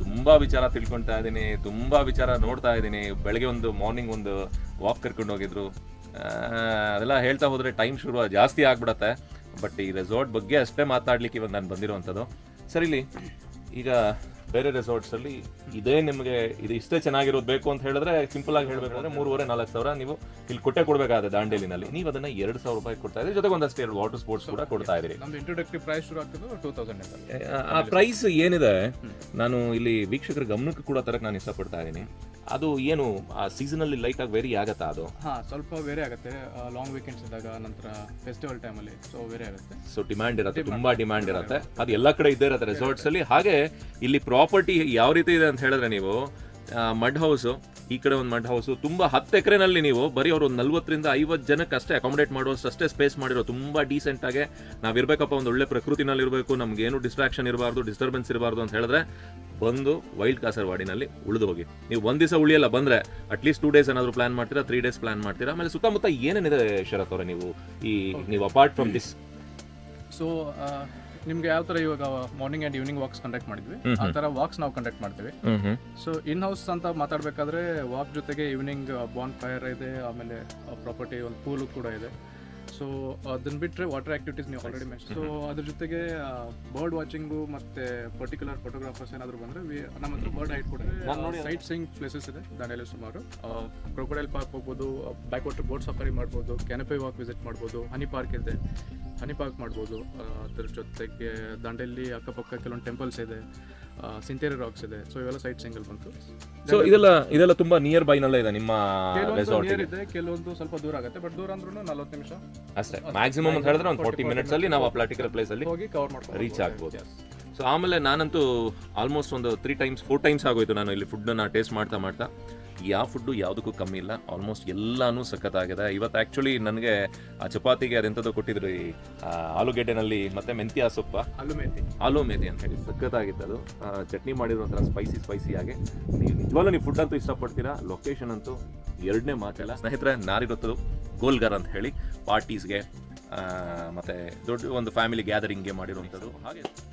ತುಂಬ ವಿಚಾರ ತಿಳ್ಕೊಳ್ತಾ ಇದ್ದೀನಿ, ತುಂಬ ವಿಚಾರ ನೋಡ್ತಾ ಇದ್ದೀನಿ. ಬೆಳಗ್ಗೆ ಒಂದು ಮಾರ್ನಿಂಗ್ ಒಂದು ವಾಕ್ ಕರ್ಕೊಂಡು ಹೋಗಿದ್ರು. ಅದೆಲ್ಲ ಹೇಳ್ತಾ ಹೋದರೆ ಟೈಮ್ ಶುರು ಜಾಸ್ತಿ ಆಗ್ಬಿಡತ್ತೆ. ಬಟ್ ಈ ರೆಸಾರ್ಟ್ ಬಗ್ಗೆ ಅಷ್ಟೇ ಮಾತಾಡ್ಲಿಕ್ಕೆ ಇವಾಗ ನಾನು ಬಂದಿರುವಂಥದ್ದು ಸರಿ ಇಲ್ಲಿ, ಈಗ ಬೇರೆ ರೆಸಾರ್ಟ್ಸ್ ಅಲ್ಲಿ ಇದೇ ನಿಮಗೆ ಇದು ಇಷ್ಟೇ ಚೆನ್ನಾಗಿರೋದು ಬೇಕು ಅಂತ ಹೇಳಿದ್ರೆ ಸಿಂಪಲ್ ಆಗಿ ಹೇಳ್ಬೇಕಂದ್ರೆ ಮೂರುವರೆ ನಾಲ್ಕು ಸಾವಿರ ನೀವು ಇಲ್ಲಿ ಕೊಟ್ಟೆ ಕೊಡಬೇಕಾದ್ರೆ ದಾಂಡೇಲಿನಲ್ಲಿ. ನೀವು ಅದನ್ನ ಎರಡು ಸಾವಿರ ರೂಪಾಯಿ ಕೊಡ್ತಾ ಇದ್ದೀರಿ. ಜೊತೆಗೆ ಒಂದಷ್ಟು ಎರಡು ವಾಟರ್ ಸ್ಪೋರ್ಟ್ಸ್ ಕೂಡ ಕೊಡ್ತಾ ಇದ್ದೀರಿ. ಇಂಟ್ರೊಡಕ್ಟಿವ್ ಪ್ರೈಸ್ ಶುರು ಆಗ್ತದೆ ಟೂ ತೌಸಂಡ್ ಆ ಪ್ರೈಸ್ ಏನಿದೆ? ನಾನು ಇಲ್ಲಿ ವೀಕ್ಷಕರ ಗಮನಕ್ಕೆ ಕೂಡ ತರಕ್ಕೆ ನಾನು ಇಷ್ಟಪಡ್ತಾ ಇದ್ದೀನಿ. ಅದು ಏನು ಆ ಸೀಸನಲ್ಲಿ ಲೈಟ್ ಆಗಿ ವೇರಿ ಆಗತ್ತಾ ಅದು? ಹಾಂ ಸ್ವಲ್ಪ ವೇರಿ ಆಗುತ್ತೆ. ಲಾಂಗ್ ವೀಕೆಂಡ್ಸ್ ಇದ್ದಾಗ ನಂತರ ಫೆಸ್ಟಿವಲ್ ಟೈಮಲ್ಲಿ ಸೊ ವೇರಿ ಆಗುತ್ತೆ. ಸೊ ಡಿಮ್ಯಾಂಡ್ ಇರುತ್ತೆ ತುಂಬಾ ಡಿಮ್ಯಾಂಡ್ ಇರುತ್ತೆ. ಅದು ಎಲ್ಲ ಕಡೆ ಇದ್ದೇ ಇರುತ್ತೆ ರೆಸಾರ್ಟ್ಸ್ ಅಲ್ಲಿ. ಹಾಗೆ ಇಲ್ಲಿ ಪ್ರಾಪರ್ಟಿ ಯಾವ ರೀತಿ ಇದೆ ಅಂತ ಹೇಳಿದ್ರೆ ನೀವು ಮಡ್ ಹೌಸ್ ಈ ಕಡೆ ಒಂದು ಮಡ್ ಹೌಸ್ ತುಂಬಾ ಹತ್ತು ಎಕರೆನಲ್ಲಿ ನೀವು ಬರೀ ಅವರು ಒಂದು ನಲ್ವತ್ತರಿಂದ ಐವತ್ತು ಜನಕ್ಕೆ ಅಷ್ಟೇ ಅಕಾಮಡೇಟ್ ಮಾಡುವಷ್ಟು ಅಷ್ಟೇ ಸ್ಪೇಸ್ ಮಾಡಿರೋ ತುಂಬಾ ಡೀಸೆಂಟ್ ಆಗಿ ನಾವು ಇರ್ಬೇಕಪ್ಪ ಒಂದು ಒಳ್ಳೆ ಪ್ರಕೃತಿನಲ್ಲಿ ಇರಬೇಕು ನಮ್ಗೆ ಏನು ಡಿಸ್ಟ್ರಾಕ್ಷನ್ ಇರಬಾರ್ದು ಡಿಸ್ಟರ್ಬೆನ್ಸ್ ಇರಬಾರ್ದು ಅಂತ ಹೇಳಿದ್ರೆ ಬಂದು ವೈಲ್ಡ್ ಕಾಸರವಾಡಿನಲ್ಲಿ ಉಳಿದು ಹೋಗಿ. ನೀವು ಒಂದು ದಿವಸ ಉಳಿಯಲ್ಲ ಬಂದ್ರೆ ಅಟ್ಲೀಸ್ಟ್ ಟೂ ಡೇಸ್ ಏನಾದರೂ ಪ್ಲಾನ್ ಮಾಡ್ತೀರಾ ತ್ರೀ ಡೇಸ್ ಪ್ಲಾನ್ ಮಾಡ್ತೀರಾ? ಆಮೇಲೆ ಸುತ್ತಮುತ್ತ ಏನೇನಿದೆ ಶರತ್ ಅವರೇ ನೀವು ಈ ನೀವು ಅಪಾರ್ಟ್ ಫ್ರಮ್ ದಿಸ್ ಸೊ ನಿಮ್ಗೆ ಯಾವ ತರ ಇವಾಗ morning and evening walks conduct ಮಾಡಿದ್ವಿ? ಆ ತರ ವಾಕ್ಸ್ ನಾವು ಕಂಡಕ್ಟ್ ಮಾಡ್ತೀವಿ. ಸೊ ಇನ್ ಹೌಸ್ ಅಂತ ಮಾತಾಡ್ಬೇಕಾದ್ರೆ ವಾಕ್ ಜೊತೆಗೆ ಈವ್ನಿಂಗ್ ಬಾನ್ ಫೈರ್ ಇದೆ ಆಮೇಲೆ ಪ್ರಾಪರ್ಟಿ ಒಂದು ಪೂಲು ಕೂಡ ಇದೆ. ಸೊ ಅದನ್ನ ಬಿಟ್ಟರೆ ವಾಟರ್ ಆಕ್ಟಿವಿಟೀಸ್ ನೀವು ಆಲ್ರೆಡಿ ಮೆನ್ಷನ್ ಸೊ ಅದ್ರ ಜೊತೆಗೆ ಬರ್ಡ್ ವಾಚಿಂಗು ಮತ್ತೆ ಪರ್ಟಿಕ್ಯುಲರ್ ಫೋಟೋಗ್ರಾಫರ್ಸ್ ಏನಾದ್ರು ಬಂದ್ರೆ ವಿ ನಮ್ಮ ಹತ್ರ ಬರ್ಡ್ ಹೈಟ್ ಕೂಡ ಸೈಟ್ ಸೀಯಿಂಗ್ ಪ್ಲೇಸಸ್ ಇದೆ ದಾಂಡೇಲಿ ಸುಮಾರು. ಕ್ರೊಕೊಡೈಲ್ ಪಾರ್ಕ್ ಹೋಗ್ಬೋದು ಬ್ಯಾಕ್ ವಾಟರ್ ಬೋಟ್ ಸಫಾರಿ ಮಾಡ್ಬೋದು ಕ್ಯಾನಪೈ ವಾಕ್ ವಿಸಿಟ್ ಮಾಡ್ಬೋದು ಹನಿ ಪಾರ್ಕ್ ಇದೆ. ಹನಿ ಪಾರ್ಕ್ ಮಾಡ್ಬೋದು ಅದ್ರ ಜೊತೆಗೆ ದಾಂಡೇಲಿ ಅಕ್ಕಪಕ್ಕ ಕೆಲವೊಂದು ಟೆಂಪಲ್ಸ್ ಇದೆ ಸಿಂತೇರಿ ರಾಕ್ಸ್ ಇದೆ. ಸೊ ಇವೆಲ್ಲ ಸೈಟ್ ಸಿಂಗಲ್ ಬಂತು. ಸೊ ಇದೆಲ್ಲ ಇದೆಲ್ಲ ತುಂಬಾ ನಿಯರ್ ಬೈ ನಲ್ಲೇ ಇದೆ ನಿಮ್ಮ ರೆಸಾರ್ಟ್ ಇದೆ ಕೆಲವೊಂದು ಸ್ವಲ್ಪ ದೂರ ಆಗುತ್ತೆ ಬಟ್ ದೂರ ಅಂದ್ರೂ ನಲ್ವತ್ತು ನಿಮಿಷ. ಅಷ್ಟೇ. ಮ್ಯಾಕ್ಸಿಮಮ್ ಅಂತ ಹೇಳಿದ್ರೆ ಒಂದು ಫೋರ್ಟಿ ಮಿನಿಟ್ಸ್ ಅಲ್ಲಿ ನಾವು ಆ ಪ್ಲಾಟಿಕಲ್ ಪ್ಲೇಸ್ ಅಲ್ಲಿ ಹೋಗಿ ಕವರ್ ಮಾಡ್ಕೊಂಡು ರೀಚ್ ಆಗ್ಬೋದು. ಸೊ ಆಮೇಲೆ ನಾನಂತೂ ಆಲ್ಮೋಸ್ಟ್ ಒಂದು ತ್ರೀ ಟೈಮ್ಸ್ ಫೋರ್ ಟೈಮ್ಸ್ ಆಗೋಯ್ತು ನಾನು ಇಲ್ಲಿ ಫುಡ್ನ ಟೇಸ್ಟ್ ಮಾಡ್ತಾ ಮಾಡ್ತಾ. ಯಾವ ಫುಡ್ಡು ಯಾವುದಕ್ಕೂ ಕಮ್ಮಿ ಇಲ್ಲ. ಆಲ್ಮೋಸ್ಟ್ ಎಲ್ಲಾನು ಸಖತ್ತಾಗಿದೆ. ಇವತ್ತು ಆ್ಯಕ್ಚುಲಿ ನನಗೆ ಆ ಚಪಾತಿಗೆ ಅದೆಂಥದ್ದು ಕೊಟ್ಟಿದ್ರು ಈ ಆ, ಆಲೂಗೆಡ್ಡೆನಲ್ಲಿ ಮತ್ತೆ ಮೆಂತ್ಯ ಸೊಪ್ಪ. ಆಲೂ ಮೆಂತಿ ಆಲೂ ಮೆಂತಿ ಅಂತ ಹೇಳಿ. ಸಖತ್ತಾಗಿತ್ತು ಅದು. ಆ, ಚಟ್ನಿ ಮಾಡಿದ್ರು ಒಂಥರ ಸ್ಪೈಸಿ ಸ್ಪೈಸಿ ಆಗಿ. ನೀವು ನಿಜವಾಗ್ಲೂ ನೀವು ಫುಡ್ ಅಂತೂ ಇಷ್ಟಪಡ್ತೀರಾ? ಲೊಕೇಶನ್ ಅಂತೂ ಎರಡನೇ ಮಾತಿಲ್ಲ. ಸ್ನೇಹಿತರೆ ನಾರಿಗೊತ್ತದು ಗೋಲ್ಗರ್ ಅಂತ ಹೇಳಿ ಪಾರ್ಟೀಸ್ಗೆ ಮತ್ತೆ ದೊಡ್ಡ ಒಂದು ಫ್ಯಾಮಿಲಿ ಗ್ಯಾದರಿಂಗ್ಗೆ ಮಾಡಿರುವಂಥದ್ದು. ಹಾಗೆ.